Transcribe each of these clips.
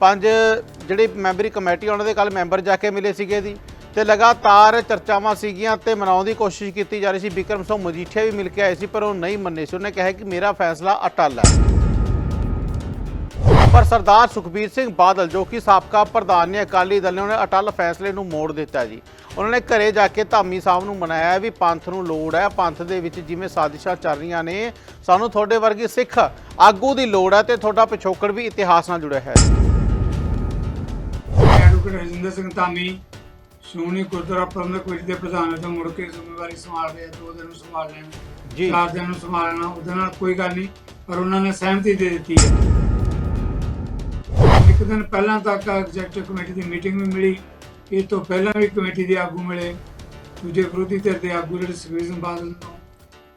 ਪੰਜ ਜਿਹੜੇ memory committee ਉਹਨਾਂ ਦੇ ਕੱਲ ਮੈਂਬਰ ਜਾ ਕੇ ਮਿਲੇ ਸੀਗੇ ਜੀ ਤੇ ਲਗਾਤਾਰ ਚਰਚਾਵਾਂ ਸੀਗੀਆਂ ਤੇ ਮਨਾਉਣ ਦੀ ਕੋਸ਼ਿਸ਼ ਕੀਤੀ ਜਾ ਰਹੀ ਸੀ। ਬਿਕਰਮ ਸਿੰਘ ਮਜੀਠੀਆ ਵੀ ਮਿਲ ਕੇ ਆਏ ਸੀ, ਪਰ ਉਹ ਨਹੀਂ ਮੰਨੇ ਸੀ। ਉਹਨੇ ਕਿਹਾ ਕਿ ਮੇਰਾ ਫੈਸਲਾ ਅਟਲ ਹੈ। ਪਰ ਸਰਦਾਰ ਸੁਖਬੀਰ ਸਿੰਘ ਬਾਦਲ, ਜੋ ਕਿ ਸਾਬਕਾ ਪ੍ਰਧਾਨ ਨੇ ਅਕਾਲੀ ਦਲ ਨੇ, ਉਹਨੇ ਅਟਲ ਫੈਸਲੇ ਨੂੰ ਮੋੜ ਦਿੱਤਾ ਜੀ। ਉਹਨਾਂ ਨੇ ਘਰੇ ਜਾ ਕੇ ਧਾਮੀ ਸਾਹਿਬ ਨੂੰ ਮਨਾਇਆ ਵੀ ਪੰਥ ਨੂੰ ਲੋੜ ਹੈ। ਪੰਥ ਦੇ ਵਿੱਚ ਜਿਵੇਂ ਸਾਜ਼ਿਸ਼ਾਂ ਚੱਲ ਰਹੀਆਂ ਨੇ, ਸਾਨੂੰ ਤੁਹਾਡੇ ਵਰਗੀ ਸਿੱਖ ਆਗੂ ਦੀ ਲੋੜ ਹੈ ਤੇ ਤੁਹਾਡਾ ਪਿਛੋਕੜ ਵੀ ਇਤਿਹਾਸ ਨਾਲ ਜੁੜਿਆ ਹੈ। ਐਡਵੋਕੇਟ ਰਜਿੰਦਰ ਸਿੰਘ ਧਾਮੀ ਸ਼੍ਰੋਮਣੀ ਗੁਰਦੁਆਰਾ ਪ੍ਰਬੰਧਕ ਕਮੇਟੀ ਦੇ ਪ੍ਰਧਾਨ ਵਜੋਂ ਮੁੜ ਕੇ ਜ਼ਿੰਮੇਵਾਰੀ ਸੰਭਾਲ ਰਹੇ ਦੋ ਦਿਨ ਨੂੰ ਸੰਭਾਲ ਲੈਣ। ਜੀ। ਚਾਰ ਦਿਨ ਨੂੰ ਸੰਭਾਲਣਾ ਉਹਦੇ ਨਾਲ ਕੋਈ ਗੱਲ ਨਹੀਂ ਪਰ ਉਹਨਾਂ ਨੇ ਸਹਿਮਤੀ ਦੇ ਦਿੱਤੀ ਹੈ। ਇੱਕ ਦਿਨ ਪਹਿਲਾਂ ਤੱਕ ਐਗਜ਼ੈਕਟਿਵ ਕਮੇਟੀ ਦੀ ਮੀਟਿੰਗ ਵੀ ਮਿਲੀ। ਇਹ ਤੋਂ ਪਹਿਲਾਂ ਵੀ ਕਮੇਟੀ ਦੇ ਆਗੂ ਮਿਲੇ। ਦੂਜੇ ਵਿਰੋਧੀ ਧਿਰ ਦੇ ਆਗੂ ਜਿਹੜੇ ਸਿੰਘ ਬਾਦਲ ਤੋਂ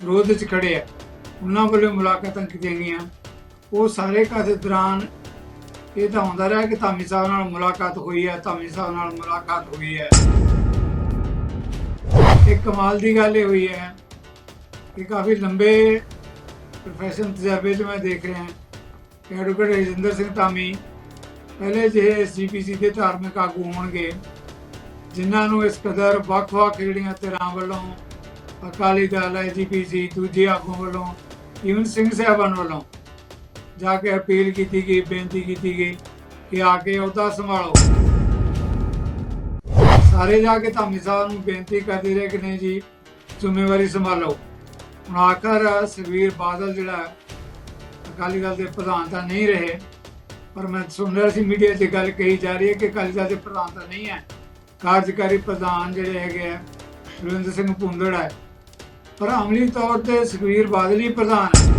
ਵਿਰੋਧ ਵਿੱਚ ਖੜੇ ਆ ਉਹਨਾਂ ਵੱਲੋਂ ਮੁਲਾਕਾਤਾਂ ਕੀਤੀਆਂ ਗਈਆਂ। ਉਹ ਸਾਰੇ ਕਾਸੇ ਦੌਰਾਨ ਇਹ ਤਾਂ ਹੁੰਦਾ ਰਿਹਾ ਕਿ ਧਾਮੀ ਸਾਹਿਬ ਨਾਲ ਮੁਲਾਕਾਤ ਹੋਈ ਹੈ, ਧਾਮੀ ਸਾਹਿਬ ਨਾਲ ਮੁਲਾਕਾਤ ਹੋਈ ਹੈ। ਇੱਕ ਕਮਾਲ ਦੀ ਗੱਲ ਇਹ ਹੋਈ ਹੈ ਕਿ ਕਾਫੀ ਲੰਬੇ ਪ੍ਰੋਫੈਸ਼ਨ ਤਜਰਬੇ 'ਚ ਮੈਂ ਦੇਖ ਰਿਹਾ ਕਿ ਐਡਵੋਕੇਟ ਰਜਿੰਦਰ ਸਿੰਘ ਧਾਮੀ ਪਹਿਲੇ ਜਿਹੇ ਐਸਜੀਪੀਸੀ ਦੇ ਧਾਰਮਿਕ ਆਗੂ ਹੋਣਗੇ, ਜਿਨ੍ਹਾਂ ਨੂੰ ਇਸ ਕਦਰ ਵੱਖ-ਵੱਖ ਜਿਹੜੀਆਂ ਧਿਰਾਂ ਵੱਲੋਂ, ਅਕਾਲੀ ਦਲ ਐਸਜੀਪੀਸੀ ਦੂਜੇ ਆਗੂ ਵੱਲੋਂ ਈਵਨ ਸਿੰਘ ਸਾਹਿਬਾਨ ਵੱਲੋਂ ਜਾ ਕੇ ਅਪੀਲ ਕੀਤੀ ਗਈ, ਬੇਨਤੀ ਕੀਤੀ ਗਈ ਕਿ ਆ ਕੇ ਅਹੁਦਾ ਸੰਭਾਲੋ। ਸਾਰੇ ਜਾ ਕੇ ਧਾਮੀ ਸਾਹਿਬ ਨੂੰ ਬੇਨਤੀ ਕਰਦੇ ਰਹੇ ਕਿ ਨਹੀਂ ਜੀ, ਜ਼ਿੰਮੇਵਾਰੀ ਸੰਭਾਲੋ। ਹੁਣ ਆਖਰ ਸੁਖਬੀਰ ਬਾਦਲ ਜਿਹੜਾ ਅਕਾਲੀ ਦਲ ਦੇ ਪ੍ਰਧਾਨ ਤਾਂ ਨਹੀਂ ਰਹੇ, ਪਰ ਮੈਂ ਸੁਣ ਰਿਹਾ ਸੀ ਮੀਡੀਆ 'ਚ ਗੱਲ ਕਹੀ ਜਾ ਰਹੀ ਹੈ ਕਿ ਅਕਾਲੀ ਦਲ ਦੇ ਪ੍ਰਧਾਨ ਤਾਂ ਨਹੀਂ ਹੈ। ਕਾਰਜਕਾਰੀ ਪ੍ਰਧਾਨ ਜਿਹੜੇ ਹੈਗੇ ਆ ਸੁਰਿੰਦਰ ਸਿੰਘ ਭੁੰਦੜ ਹੈ। ਪਰ ਅਮਲੀ ਤੌਰ ਤੇ ਸੁਖਬੀਰ ਬਾਦਲ ਹੀ ਪ੍ਰਧਾਨ ਹੈ।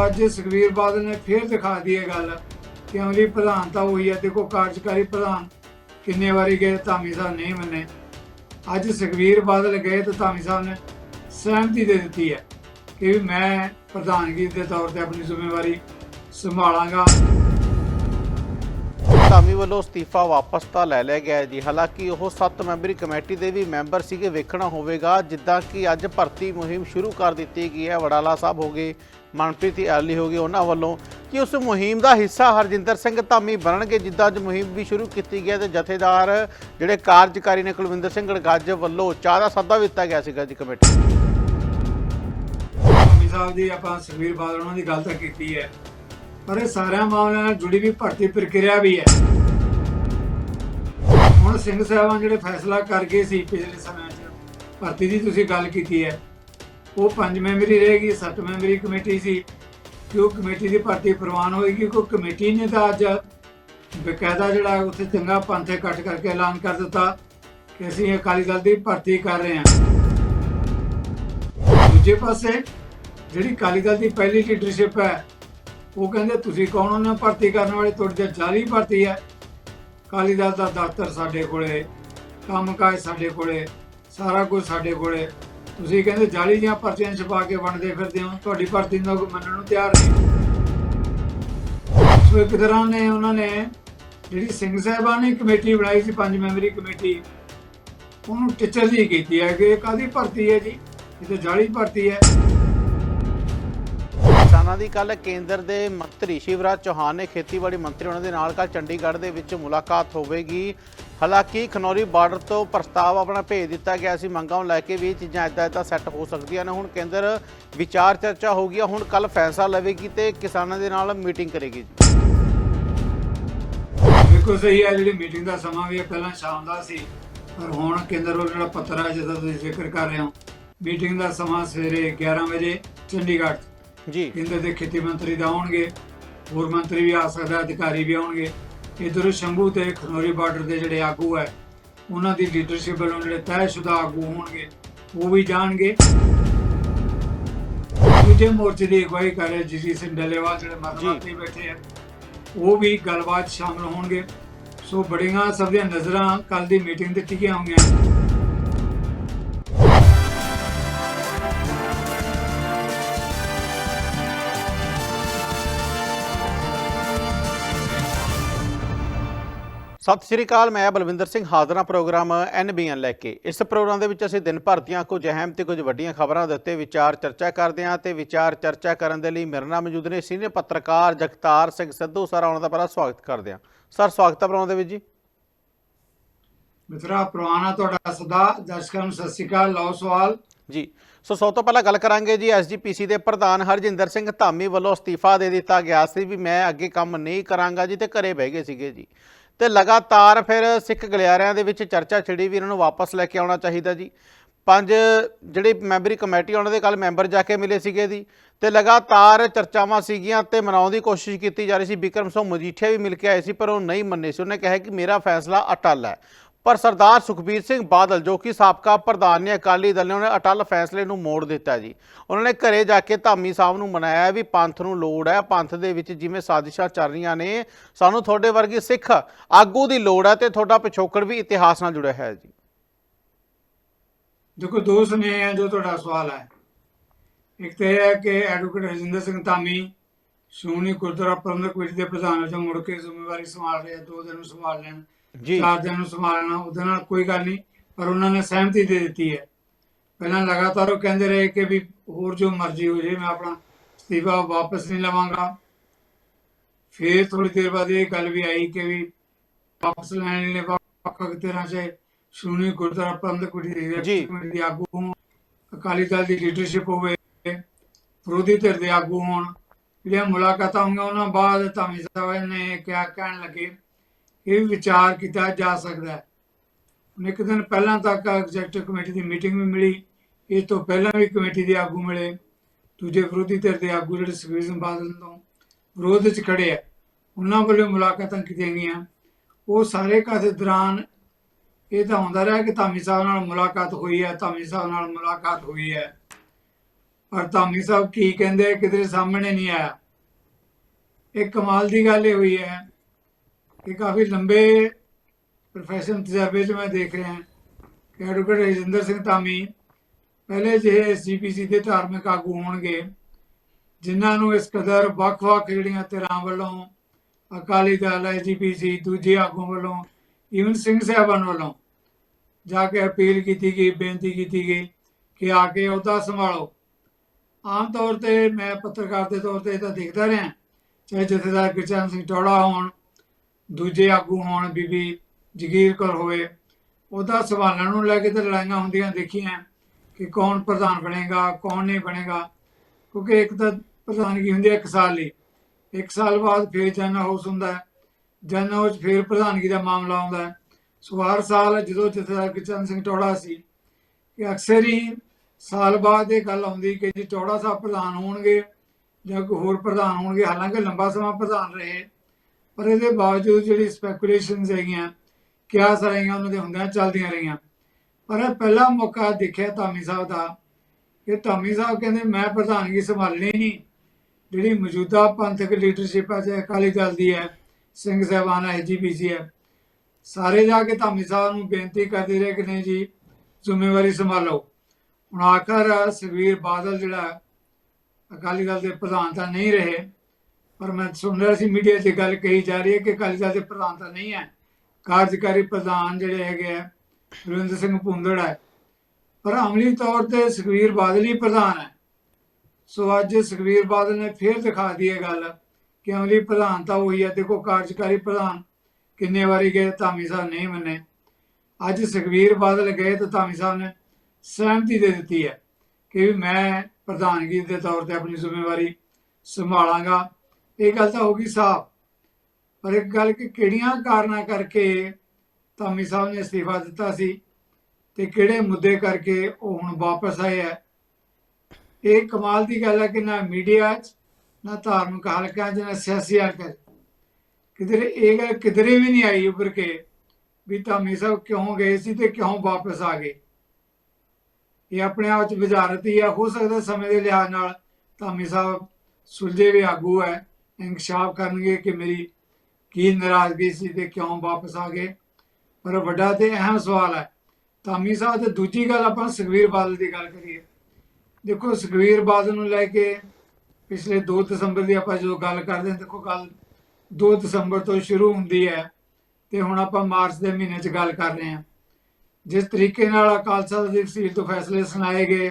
ਸੋ ਅੱਜ ਸੁਖਬੀਰ ਬਾਦਲ ਨੇ ਫੇਰ ਦਿਖਾ ਦੀ ਇਹ ਗੱਲ ਕਿ ਅਮਲੀ ਪ੍ਰਧਾਨ ਤਾਂ ਉਹੀ ਹੈ ਦੇਖੋ, ਕਾਰਜਕਾਰੀ ਪ੍ਰਧਾਨ ਕਿੰਨੇ ਵਾਰੀ ਗਏ ਧਾਮੀ ਸਾਹਿਬ ਨਹੀਂ ਮੰਨੇ। ਅੱਜ ਸੁਖਬੀਰ ਬਾਦਲ ਗਏ ਤਾਂ ਧਾਮੀ ਸਾਹਿਬ ਨੇ ਸਹਿਮਤੀ ਦੇ ਦਿੱਤੀ ਹੈ ਕਿ ਮੈਂ ਪ੍ਰਧਾਨਗੀ ਦੇ ਤੌਰ ਤੇ ਆਪਣੀ ਜ਼ਿੰਮੇਵਾਰੀ ਸੰਭਾਲਾਂਗਾ। ਧਾਮੀ ਵੱਲੋਂ ਅਸਤੀਫਾ ਵਾਪਸ ਤਾਂ ਲੈ ਲਿਆ ਗਿਆ ਜੀ। ਹਾਲਾਂਕਿ ਉਹ 7 ਮੈਂਬਰੀ ਕਮੇਟੀ ਦੇ ਵੀ ਮੈਂਬਰ ਸੀਗੇ, ਵੇਖਣਾ ਹੋਵੇਗਾ। ਜਿੱਦਾਂ ਕਿ ਅੱਜ ਭਰਤੀ ਮੁਹਿੰਮ ਸ਼ੁਰੂ ਕਰ ਦਿੱਤੀ ਗਈ ਹੈ। ਵਡਾਲਾ ਸਾਹਿਬ ਹੋ ਗਏ ਮਨਪ੍ਰੀਤ ਆਲੀ ਹੋ ਉਹਨਾਂ ਵੱਲੋਂ ਕਿ ਉਸ ਮੁਹਿੰਮ ਦਾ ਹਿੱਸਾ ਹਰਜਿੰਦਰ ਸਿੰਘ ਧਾਮੀ ਬਣਨਗੇ, ਜਿੱਦਾਂ ਅੱਜ ਮੁਹਿੰਮ ਵੀ ਸ਼ੁਰੂ ਕੀਤੀ ਗਈ ਤੇ ਜਥੇਦਾਰ ਜਿਹੜੇ ਕਾਰਜਕਾਰੀ ਨੇ ਕੁਲਵਿੰਦਰ ਸਿੰਘ ਗੜਗੱਜ ਵੱਲੋਂ ਚਾਹ ਦਾ ਸੱਦਾ ਵੀ ਦਿੱਤਾ ਗਿਆ ਸੀਗਾ ਜੀ ਕਮੇਟੀ ਧਾਮੀ ਸਾਹਿਬ ਦੀ ਆਪਾਂ ਸੁਖਬੀਰ ਬਾਦਲ ਉਹਨਾਂ ਦੀ ਗੱਲ ਤਾਂ ਕੀਤੀ ਹੈ, ਪਰ ਇਹ ਸਾਰਿਆਂ ਮਾਮਲਿਆਂ ਨਾਲ ਜੁੜੀ ਵੀ ਭਰਤੀ ਪ੍ਰਕਿਰਿਆ ਵੀ ਹੈ। ਹੁਣ ਸਿੰਘ ਸਾਹਿਬਾਨ ਜਿਹੜੇ ਫੈਸਲਾ ਕਰ ਗਏ ਸੀ ਪਿਛਲੇ ਸਮੇਂ 'ਚ, ਭਰਤੀ ਦੀ ਤੁਸੀਂ ਗੱਲ ਕੀਤੀ ਹੈ ਉਹ ਪੰਜ ਮੈਂਬਰੀ ਰਹੇਗੀ ਸੱਤ ਮੈਂਬਰੀ ਕਮੇਟੀ ਸੀ। ਕਿ ਉਹ ਕਮੇਟੀ ਦੀ ਭਰਤੀ ਪ੍ਰਵਾਨ ਹੋਏਗੀ ਕੋਈ ਕਮੇਟੀ ਨੇ ਤਾਂ ਅੱਜ ਬਕਾਇਦਾ ਜਿਹੜਾ ਉੱਥੇ ਚੰਗਾ ਪੰਥੇ ਕੱਟ ਕਰਕੇ ਐਲਾਨ ਕਰ ਦਿੱਤਾ ਕਿ ਅਸੀਂ ਅਕਾਲੀ ਦਲ ਦੀ ਭਰਤੀ ਕਰ ਰਹੇ ਹਾਂ। ਦੂਜੇ ਪਾਸੇ ਜਿਹੜੀ ਅਕਾਲੀ ਦਲ ਦੀ ਪਹਿਲੀ ਲੀਡਰਸ਼ਿਪ ਹੈ, ਉਹ ਕਹਿੰਦੇ, ਤੁਸੀਂ ਕੌਣ ਉਹਨਾਂ ਭਰਤੀ ਕਰਨ ਵਾਲੇ, ਤੁਹਾਡੇ ਤਾਂ ਜਾਲੀ ਭਰਤੀ ਹੈ। ਅਕਾਲੀ ਦਲ ਦਾ ਦਫ਼ਤਰ ਸਾਡੇ ਕੋਲੇ, ਕੰਮਕਾਜ ਸਾਡੇ ਕੋਲੇ, ਸਾਰਾ ਕੁਝ ਸਾਡੇ ਕੋਲੇ। ਤੁਸੀਂ ਕਹਿੰਦੇ ਜਾਲੀ ਦੀਆਂ ਪਰਚੀਆਂ ਛਪਾ ਕੇ ਵੰਡਦੇ ਫਿਰਦੇ ਹੋ, ਤੁਹਾਡੀ ਭਰਤੀ ਨੂੰ ਕੋਈ ਮੰਨਣ ਨੂੰ ਤਿਆਰ ਨਹੀਂ ਸੋ ਇੱਕ ਤਰ੍ਹਾਂ ਨੇ ਉਹਨਾਂ ਨੇ ਜਿਹੜੀ ਸਿੰਘ ਸਾਹਿਬਾਨ ਨੇ ਕਮੇਟੀ ਬਣਾਈ ਸੀ, ਪੰਜ ਮੈਂਬਰੀ ਕਮੇਟੀ, ਉਹਨੂੰ ਟੀਚਰ ਜੀ ਕੀਤੀ ਹੈ ਕਿ ਇਹ ਕਾਦੀ ਭਰਤੀ ਹੈ ਜੀ? ਇਹ ਤਾਂ ਜਾਲੀ ਭਰਤੀ ਹੈ। ਕਿਸਾਨਾਂ ਦੀ ਕੱਲ ਕੇਂਦਰ ਦੇ ਮੰਤਰੀ ਸ਼ਿਵਰਾਜ ਚੌਹਾਨ ਨੇ ਖੇਤੀਬਾੜੀ ਮੰਤਰੀ, ਉਹਨਾਂ ਦੇ ਨਾਲ ਕੱਲ ਚੰਡੀਗੜ੍ਹ ਦੇ ਵਿੱਚ ਮੁਲਾਕਾਤ ਹੋਵੇਗੀ। ਹਾਲਾਂਕਿ ਖਨੌਰੀ ਬਾਰਡਰ ਤੋਂ ਪ੍ਰਸਤਾਵ ਆਪਣਾ ਭੇਜ ਦਿੱਤਾ ਗਿਆ ਸੀ ਮੰਗਾਂ ਨੂੰ ਲੈ ਕੇ ਵੀ ਚੀਜ਼ਾਂ ਇਦਾਂ ਇਦਾਂ ਸੈੱਟ ਹੋ ਸਕਦੀਆਂ ਨੇ। ਹੁਣ ਕੇਂਦਰ ਵਿਚਾਰ ਚਰਚਾ ਹੋ ਗਈ ਹੁਣ ਕੱਲ ਫੈਸਲਾ ਲਵੇਗੀ ਤੇ ਕਿਸਾਨਾਂ ਦੇ ਨਾਲ ਮੀਟਿੰਗ ਕਰੇਗੀ। ਬਿਲਕੁਲ ਸਹੀ ਹੈ ਜਿਹੜੀ ਮੀਟਿੰਗ ਦਾ ਸਮਾਂ ਵੀ ਪਹਿਲਾਂ ਸ਼ਾਮ ਦਾ ਸੀ ਪਰ ਹੁਣ ਕੇਂਦਰ ਵੱਲੋਂ ਜਿਹੜਾ ਪੱਤਰ ਹੈ ਜਿਹਦਾ ਤੁਸੀਂ ਜ਼ਿਕਰ ਕਰ ਰਹੇ ਹੋ ਮੀਟਿੰਗ ਦਾ ਸਮਾਂ ਸਵੇਰੇ 11 ਵਜੇ ਚੰਡੀਗੜ੍ਹ। ਜੀ। ਕੇਂਦਰ ਦੇ ਖੇਤੀ ਮੰਤਰੀ ਦਾ ਆਉਣਗੇ ਹੋਰ ਮੰਤਰੀ ਵੀ ਆ ਸਕਦਾ ਅਧਿਕਾਰੀ ਵੀ ਆਉਣਗੇ। ਇਧਰ ਸ਼ੰਭੂ ਤੇ ਖਨੌਰੀ ਬਾਰਡਰ ਦੇ ਜਿਹੜੇ ਆਗੂ ਹੈ, ਉਹਨਾਂ ਦੀ ਲੀਡਰਸ਼ਿਪ ਵੱਲੋਂ ਜਿਹੜੇ ਤੈਅਸ਼ੁਦਾ ਆਗੂ ਹੋਣਗੇ, ਉਹ ਵੀ ਜਾਣਗੇ। ਦੂਜੇ ਮੋਰਚੇ ਦੀ ਅਗਵਾਈ ਕਰ ਰਹੇ ਜੀ ਸਿੰਘ ਡੱਲੇਵਾਲ ਜਿਹੜੇ ਮਰਨਾਤੀ ਬੈਠੇ ਆ, ਉਹ ਵੀ ਗੱਲਬਾਤ 'ਚ ਸ਼ਾਮਲ ਹੋਣਗੇ। ਸੋ ਬੜੀਆਂ ਸਭ ਦੀਆਂ ਨਜ਼ਰਾਂ ਕੱਲ ਦੀ ਮੀਟਿੰਗ ਤੇ ਟਿਕੀਆਂ ਹੋਈਆਂ। ਸਤਿ ਸ਼੍ਰੀ ਅਕਾਲ ਮੈਂ ਬਲਵਿੰਦਰ ਸਿੰਘ ਹਾਜ਼ਰਾਂ ਪ੍ਰੋਗਰਾਮ ਐਨਬੀਐਨ ਲੈ ਕੇ। ਇਸ ਪ੍ਰੋਗਰਾਮ ਦੇ ਵਿੱਚ ਅਸੀਂ ਦਿਨ ਭਰ ਦੀਆਂ ਕੁਝ ਅਹਿਮ ਤੇ ਕੁਝ ਵੱਡੀਆਂ ਖਬਰਾਂ ਦੇ ਉੱਤੇ ਵਿਚਾਰ ਚਰਚਾ ਕਰਦੇ ਹਾਂ ਤੇ ਵਿਚਾਰ ਚਰਚਾ ਕਰਨ ਦੇ ਲਈ ਮੇਰੇ ਨਾਲ ਮੌਜੂਦ ਨੇ ਸੀਨੀਅਰ ਪੱਤਰਕਾਰ ਜਗਤਾਰ ਸਿੰਘ ਸਿੱਧੂ। ਸਰ ਆਉਣ ਦਾ ਪਹਿਲਾਂ ਸਵਾਗਤ ਕਰਦੇ ਹਾਂ। ਸਰ ਸਵਾਗਤ ਹੈ ਪ੍ਰੋਗਰਾਮ ਦੇ ਵਿੱਚ ਜੀ। ਮਿੱਤਰਾ ਪ੍ਰਵਾਨਾ ਤੁਹਾਡਾ ਸਦਾ। ਦਰਸ਼ਕਾਂ ਨੂੰ ਸਤਿ ਸ਼੍ਰੀ ਅਕਾਲ ਲਓ ਸਵਾਲ। ਜੀ ਸੋ ਸਭ ਤੋਂ ਪਹਿਲਾਂ ਗੱਲ ਕਰਾਂਗੇ ਜੀ ਐਸਜੀਪੀਸੀ ਦੇ ਪ੍ਰਧਾਨ ਹਰਜਿੰਦਰ ਸਿੰਘ ਧਾਮੀ ਵੱਲੋਂ ਅਸਤੀਫਾ ਦੇ ਦਿੱਤਾ ਗਿਆ ਸੀ ਵੀ ਮੈਂ ਅੱਗੇ ਕੰਮ ਨਹੀਂ ਕਰਾਂਗਾ ਜੀ ਤੇ ਘਰੇ ਬਹਿ ਗਏ ਸੀਗੇ ਜੀ। ਤੇ ਲਗਾਤਾਰ ਫਿਰ ਸਿੱਖ ਗਲਿਆਰਿਆਂ ਦੇ ਵਿੱਚ ਚਰਚਾ ਛਿੜੀ ਵੀ ਇਹਨਾਂ ਨੂੰ ਵਾਪਸ ਲੈ ਕੇ ਆਉਣਾ ਚਾਹੀਦਾ ਜੀ। ਪੰਜ ਜਿਹੜੀ ਮੈਂਬਰੀ ਕਮੇਟੀ ਉਹਨਾਂ ਦੇ ਕੱਲ ਮੈਂਬਰ ਜਾ ਕੇ ਮਿਲੇ ਸੀਗੇ ਜੀ ਤੇ ਲਗਾਤਾਰ ਚਰਚਾਵਾਂ ਸੀਗੀਆਂ ਤੇ ਮਨਾਉਣ ਦੀ ਕੋਸ਼ਿਸ਼ ਕੀਤੀ ਜਾ ਰਹੀ ਸੀ। ਬਿਕਰਮ ਸਿੰਘ ਮਜੀਠੀਆ ਵੀ ਮਿਲ ਕੇ ਆਏ ਸੀ, ਪਰ ਉਹ ਨਹੀਂ ਮੰਨੇ ਸੀ। ਉਹਨੇ ਕਿਹਾ ਕਿ ਮੇਰਾ ਫੈਸਲਾ ਅਟਲ ਹੈ। ਪਰ ਸਰਦਾਰ ਸੁਖਬੀਰ ਸਿੰਘ ਬਾਦਲ ਜੋ ਕਿ ਸਾਬਕਾ ਪ੍ਰਧਾਨ ਨੇ ਅਕਾਲੀ ਦਲ ਨੇ ਉਹਨੇ ਅਟਲ ਫੈਸਲੇ ਨੂੰ ਮੋੜ ਦਿੱਤਾ ਜੀ। ਉਹਨਾਂ ਨੇ ਘਰੇ ਜਾ ਕੇ ਧਾਮੀ ਸਾਹਿਬ ਨੂੰ ਮਨਾਇਆ ਵੀ ਪੰਥ ਨੂੰ ਲੋੜ ਹੈ। ਪੰਥ ਦੇ ਵਿੱਚ ਜਿਵੇਂ ਸਾਜ਼ਿਸ਼ਾਂ ਚੱਲ ਰਹੀਆਂ ਨੇ ਸਾਨੂੰ ਤੁਹਾਡੇ ਵਰਗੀ ਸਿੱਖ ਆਗੂ ਦੀ ਲੋੜ ਹੈ ਤੇ ਤੁਹਾਡਾ ਪਿਛੋਕੜ ਵੀ ਇਤਿਹਾਸ ਨਾਲ ਜੁੜਿਆ ਹੈ ਜੀ। ਦੇਖੋ ਦੋ ਸੁਨੇਹੇ ਹੈ ਜੋ ਤੁਹਾਡਾ ਸਵਾਲ ਹੈ। ਇੱਕ ਤੇ ਹੈ ਕਿ ਐਡਵੋਕੇਟ ਰਜਿੰਦਰ ਸਿੰਘ ਧਾਮੀ ਸ਼੍ਰੋਮਣੀ ਗੁਰਦੁਆਰਾ ਪ੍ਰਬੰਧਕ ਕਮੇਟੀ ਦੇ ਪ੍ਰਧਾਨ ਵਜੋਂ ਮੁੜ ਕੇ ਜ਼ਿੰਮੇਵਾਰੀ ਸੰਭਾਲ ਰਹੇ ਆ, ਦੋ ਦਿਨ ਸੰਭਾਲ ਲੈਣ। ਜੀ। ਚਾਰ ਦਿਨ ਨੂੰ ਸੰਭਾਲਣਾ ਉਹਦੇ ਨਾਲ ਕੋਈ ਗੱਲ ਨਹੀਂ ਪਰ ਉਹਨਾਂ ਨੇ ਸਹਿਮਤੀ ਦੇ ਦਿੱਤੀ ਹੈ। ਪਹਿਲਾਂ ਲਗਾਤਾਰ ਉਹ ਕਹਿੰਦੇ ਰਹੇ ਕਿ ਵੀ ਹੋਰ ਜੋ ਮਰਜ਼ੀ ਹੋ ਜੇ ਮੈਂ ਆਪਣਾ ਅਸਤੀਫਾ ਵਾਪਸ ਨਹੀਂ ਲਵਾਂਗਾ। ਫਿਰ ਥੋੜੀ ਦੇਰ ਬਾਅਦ ਇਹ ਗੱਲ ਵੀ ਆਈ ਕਿ ਵੀ ਵਾਪਸ ਲੈਣ ਲਈ ਵੱਖ ਤਰ੍ਹਾਂ ਸੇ ਸ਼੍ਰੋਮਣੀ ਗੁਰਦੁਆਰਾ ਪ੍ਰਬੰਧਕ ਕਮੇਟੀ ਦੇ ਆਗੂ ਹੋਣ ਅਕਾਲੀ ਦਲ ਦੀ ਲੀਡਰਸ਼ਿਪ ਹੋਵੇ ਵਿਰੋਧੀ ਧਿਰ ਦੇ ਆਗੂ ਹੋਣ ਜਿਹੜੀਆਂ ਮੁਲਾਕਾਤਾਂ ਹੋਈਆਂ ਉਹਨਾਂ ਬਾਅਦ ਧਾਮੀ ਸਾਹਿਬ ਨੇ ਕਿਹਾ ਕਹਿਣ ਲੱਗੇ। ਇਹ ਵੀ ਵਿਚਾਰ ਕੀਤਾ ਜਾ ਸਕਦਾ ਹੈ। ਹੁਣ ਇੱਕ ਦਿਨ ਪਹਿਲਾਂ ਤੱਕ ਐਗਜ਼ੈਕਟਿਵ ਕਮੇਟੀ ਦੀ ਮੀਟਿੰਗ ਵੀ ਮਿਲੀ। ਇਸ ਤੋਂ ਪਹਿਲਾਂ ਵੀ ਕਮੇਟੀ ਦੇ ਆਗੂ ਮਿਲੇ। ਦੂਜੇ ਵਿਰੋਧੀ ਧਿਰ ਦੇ ਆਗੂ ਜਿਹੜੇ ਸੁਖਬੀਰ ਸਿੰਘ ਬਾਦਲ ਤੋਂ ਵਿਰੋਧ ਵਿੱਚ ਖੜੇ ਆ, ਉਹਨਾਂ ਵੱਲੋਂ ਮੁਲਾਕਾਤਾਂ ਕੀਤੀਆਂ ਗਈਆਂ। ਉਹ ਸਾਰੇ ਕਾਸੇ ਦੌਰਾਨ ਇਹ ਤਾਂ ਹੁੰਦਾ ਰਿਹਾ ਕਿ ਧਾਮੀ ਸਾਹਿਬ ਨਾਲ ਮੁਲਾਕਾਤ ਹੋਈ ਹੈ, ਧਾਮੀ ਸਾਹਿਬ ਨਾਲ ਮੁਲਾਕਾਤ ਹੋਈ ਹੈ। ਪਰ ਧਾਮੀ ਸਾਹਿਬ ਕੀ ਕਹਿੰਦੇ ਕਿਧਰੇ ਸਾਹਮਣੇ ਨਹੀਂ ਆਇਆ। ਇਹ ਕਮਾਲ ਦੀ ਗੱਲ ਇਹ ਹੋਈ ਹੈ ਕਿ ਕਾਫੀ ਲੰਬੇ ਪ੍ਰੋਫੈਸ਼ਨ ਤਜਰਬੇ 'ਚ ਮੈਂ ਦੇਖ ਰਿਹਾ ਕਿ ਐਡਵੋਕੇਟ ਰਜਿੰਦਰ ਸਿੰਘ ਧਾਮੀ, ਪਹਿਲੇ ਜਿਹੇ ਐਸਜੀਪੀਸੀ ਦੇ ਧਾਰਮਿਕ ਆਗੂ ਹੋਣਗੇ, ਜਿਨ੍ਹਾਂ ਨੂੰ ਇਸ ਕਦਰ ਵੱਖ-ਵੱਖ ਜਿਹੜੀਆਂ ਧਿਰਾਂ ਵੱਲੋਂ, ਅਕਾਲੀ ਦਲ ਐਸਜੀਪੀਸੀ ਦੂਜੇ ਆਗੂ ਵੱਲੋਂ ਈਵਨ ਸਿੰਘ ਸਾਹਿਬਾਨ ਵੱਲੋਂ ਜਾ ਕੇ ਅਪੀਲ ਕੀਤੀ ਗਈ, ਬੇਨਤੀ ਕੀਤੀ ਗਈ ਕਿ ਆ ਕੇ ਅਹੁਦਾ ਸੰਭਾਲੋ। ਆਮ ਤੌਰ ਤੇ ਮੈਂ ਪੱਤਰਕਾਰ ਦੇ ਤੌਰ ਤੇ ਤਾਂ ਦੇਖਦਾ ਰਿਹਾ, ਚਾਹੇ ਜਥੇਦਾਰ ਗੁਰਚਰਨ ਸਿੰਘ ਟੋੜਾ ਹੋਣ ਦੂਜੇ ਆਗੂ ਹੋਣ ਬੀਬੀ ਜਗੀਰ ਕੌਰ ਹੋਵੇ, ਉਹਦਾ ਸਵਾਲਾਂ ਨੂੰ ਲੈ ਕੇ ਤੇ ਲੜਾਈਆਂ ਹੁੰਦੀਆਂ ਦੇਖੀਆਂ ਕਿ ਕੌਣ ਪ੍ਰਧਾਨ ਬਣੇਗਾ, ਕੌਣ ਨਹੀਂ ਬਣੇਗਾ, ਕਿਉਂਕਿ ਇੱਕ ਤਾਂ ਪ੍ਰਧਾਨਗੀ ਹੁੰਦੀ ਹੈ ਇੱਕ ਸਾਲ ਲਈ। ਇੱਕ ਸਾਲ ਬਾਅਦ ਫੇਰ ਜਨ ਹਾਊਸ ਹੁੰਦਾ ਹੈ। ਜਨ ਹਾਊਸ ਫੇਰ ਪ੍ਰਧਾਨਗੀ ਦਾ ਮਾਮਲਾ ਆਉਂਦਾ ਹੈ। ਸੋ ਹਰ ਸਾਲ ਜਦੋਂ ਜਥੇਦਾਰ ਗੁਰਚਰਨ ਸਿੰਘ ਟੋੜਾ ਸੀ ਕਿ ਅਕਸਰ ਹੀ ਸਾਲ ਬਾਅਦ ਇਹ ਗੱਲ ਆਉਂਦੀ ਕਿ ਜੀ ਟੋੜਾ ਸਾਹਿਬ ਪ੍ਰਧਾਨ ਹੋਣਗੇ ਜਾਂ ਕੋਈ ਹੋਰ ਪ੍ਰਧਾਨ ਹੋਣਗੇ, ਹਾਲਾਂਕਿ ਲੰਬਾ ਸਮਾਂ ਪ੍ਰਧਾਨ ਰਹੇ ਪਰ ਇਹਦੇ ਬਾਵਜੂਦ ਜਿਹੜੀ ਸਪੈਕੂਲੇਸ਼ਨਸ ਹੈਗੀਆਂ, ਕਿਆ ਸਰਾਈਆਂ ਉਹਨਾਂ ਦੇ ਹੁੰਦਿਆਂ ਚੱਲਦੀਆਂ ਰਹੀਆਂ। ਪਰ ਇਹ ਪਹਿਲਾ ਮੌਕਾ ਦੇਖਿਆ ਧਾਮੀ ਸਾਹਿਬ ਦਾ। ਕਿ ਧਾਮੀ ਸਾਹਿਬ ਕਹਿੰਦੇ, ਮੈਂ ਪ੍ਰਧਾਨਗੀ ਸੰਭਾਲਣੀ ਨਹੀਂ। ਜਿਹੜੀ ਮੌਜੂਦਾ ਪੰਥਕ ਲੀਡਰਸ਼ਿਪ ਹੈ ਚਾਹੇ ਅਕਾਲੀ ਦਲ ਦੀ ਹੈ, ਸਿੰਘ ਸਾਹਿਬਾਨ ਹੈ ਜੀਪੀਸੀ ਹੈ ਸਾਰੇ ਜਾ ਕੇ ਧਾਮੀ ਸਾਹਿਬ ਨੂੰ ਬੇਨਤੀ ਕਰਦੇ ਰਹੇ ਕਿ ਨਹੀਂ ਜੀ, ਜ਼ਿੰਮੇਵਾਰੀ ਸੰਭਾਲੋ। ਹੁਣ ਆਖਰ ਸੁਖਬੀਰ ਬਾਦਲ ਜਿਹੜਾ ਅਕਾਲੀ ਦਲ ਦੇ ਪ੍ਰਧਾਨ ਤਾਂ ਨਹੀਂ ਰਹੇ। ਪਰ ਮੈਂ ਸੁਣ ਰਿਹਾ ਸੀ ਮੀਡੀਆ 'ਚ ਗੱਲ ਕਹੀ ਜਾ ਰਹੀ ਹੈ ਕਿ ਅਕਾਲੀ ਦਲ ਦੇ ਪ੍ਰਧਾਨ ਤਾਂ ਨਹੀਂ ਹੈ। ਕਾਰਜਕਾਰੀ ਪ੍ਰਧਾਨ ਜਿਹੜੇ ਹੈਗੇ ਆ, ਰਵਿੰਦਰ ਸਿੰਘ ਭੁੰਦੜ ਹੈ। ਪਰ ਅਮਲੀ ਤੌਰ ਤੇ ਸੁਖਬੀਰ ਬਾਦਲ ਹੀ ਪ੍ਰਧਾਨ ਹੈ। ਸੋ ਅੱਜ ਸੁਖਬੀਰ ਬਾਦਲ ਨੇ ਫੇਰ ਦਿਖਾ ਦਿੱਤੀ ਇਹ ਗੱਲ ਕਿ ਅਮਲੀ ਪ੍ਰਧਾਨ ਤਾਂ ਉਹੀ ਹੈ। ਦੇਖੋ ਕਾਰਜਕਾਰੀ ਪ੍ਰਧਾਨ ਕਿੰਨੇ ਵਾਰੀ ਗਏ ਧਾਮੀ ਸਾਹਿਬ ਨਹੀਂ ਮੰਨੇ। ਅੱਜ ਸੁਖਬੀਰ ਬਾਦਲ ਗਏ ਤਾਂ ਧਾਮੀ ਸਾਹਿਬ ਨੇ ਸਹਿਮਤੀ ਦੇ ਦਿੱਤੀ ਹੈ ਕਿ ਵੀ ਮੈਂ ਪ੍ਰਧਾਨਗੀ ਦੇ ਤੌਰ ਤੇ ਆਪਣੀ ਜ਼ਿੰਮੇਵਾਰੀ ਸੰਭਾਲਾਂਗਾ। ਇਹ ਗੱਲ ਤਾਂ ਹੋ ਗਈ ਸਾਫ਼। ਪਰ ਇੱਕ ਗੱਲ ਕਿ ਕਿਹੜੀਆਂ ਕਾਰਨਾਂ ਕਰਕੇ ਧਾਮੀ ਸਾਹਿਬ ਨੇ ਅਸਤੀਫਾ ਦਿੱਤਾ ਸੀ ਤੇ ਕਿਹੜੇ ਮੁੱਦੇ ਕਰਕੇ ਉਹ ਹੁਣ ਵਾਪਸ ਆਏ ਹੈ ਇਹ ਕਮਾਲ ਦੀ ਗੱਲ ਹੈ ਕਿ ਨਾ ਮੀਡੀਆ 'ਚ, ਨਾ ਧਾਰਮਿਕ ਹਲਕਿਆਂ 'ਚ, ਨਾ ਸਿਆਸੀ ਹਲਕਿਆਂ 'ਚ। ਕਿਧਰੇ ਇਹ ਗੱਲ ਕਿਧਰੇ ਵੀ ਨਹੀਂ ਆਈ ਉੱਭਰ ਕੇ ਵੀ ਧਾਮੀ ਸਾਹਿਬ ਕਿਉਂ ਗਏ ਸੀ ਤੇ ਕਿਉਂ ਵਾਪਸ ਆ ਗਏ। ਇਹ ਆਪਣੇ ਆਪ ਚ ਵਿਚਾਰਤ ਹੀ ਹੈ ਹੋ ਸਕਦਾ ਸਮੇਂ ਦੇ ਲਿਹਾਜ਼ ਨਾਲ ਧਾਮੀ ਸਾਹਿਬ ਸੁਲਝੇ ਵੀ ਆਗੂ ਹੈ। ਇਨਕਸ਼ਾਫ ਕਰਨਗੇ ਕਿ ਮੇਰੀ ਕੀ ਨਾਰਾਜ਼ਗੀ ਸੀ ਤੇ ਕਿਉਂ ਵਾਪਸ ਆ ਗਏ। ਪਰ ਵੱਡਾ ਤੇ ਅਹਿਮ ਸਵਾਲ ਹੈ। ਧਾਮੀ ਸਾਹਿਬ, ਤੇ ਦੂਜੀ ਗੱਲ ਆਪਾਂ ਸੁਖਵੀਰ ਬਾਦਲ ਦੀ ਗੱਲ ਕਰੀਏ। ਦੇਖੋ ਸੁਖਵੀਰ ਬਾਦਲ ਨੂੰ ਲੈ ਕੇ ਪਿਛਲੇ 2 ਦਸੰਬਰ ਦੀ ਆਪਾਂ ਜਦੋਂ ਗੱਲ ਕਰਦੇ ਹਾਂ, ਦੇਖੋ, ਗੱਲ 2 ਦਸੰਬਰ ਤੋਂ ਸ਼ੁਰੂ ਹੁੰਦੀ ਹੈ ਤੇ ਹੁਣ ਆਪਾਂ ਮਾਰਚ ਦੇ ਮਹੀਨੇ 'ਚ ਗੱਲ ਕਰ ਰਹੇ ਹਾਂ। ਜਿਸ ਤਰੀਕੇ ਨਾਲ ਅਕਾਲ ਸਾਹਿਬ ਦੀ ਤਫਸੀਲ ਤੋਂ ਫੈਸਲੇ ਸੁਣਾਏ ਗਏ,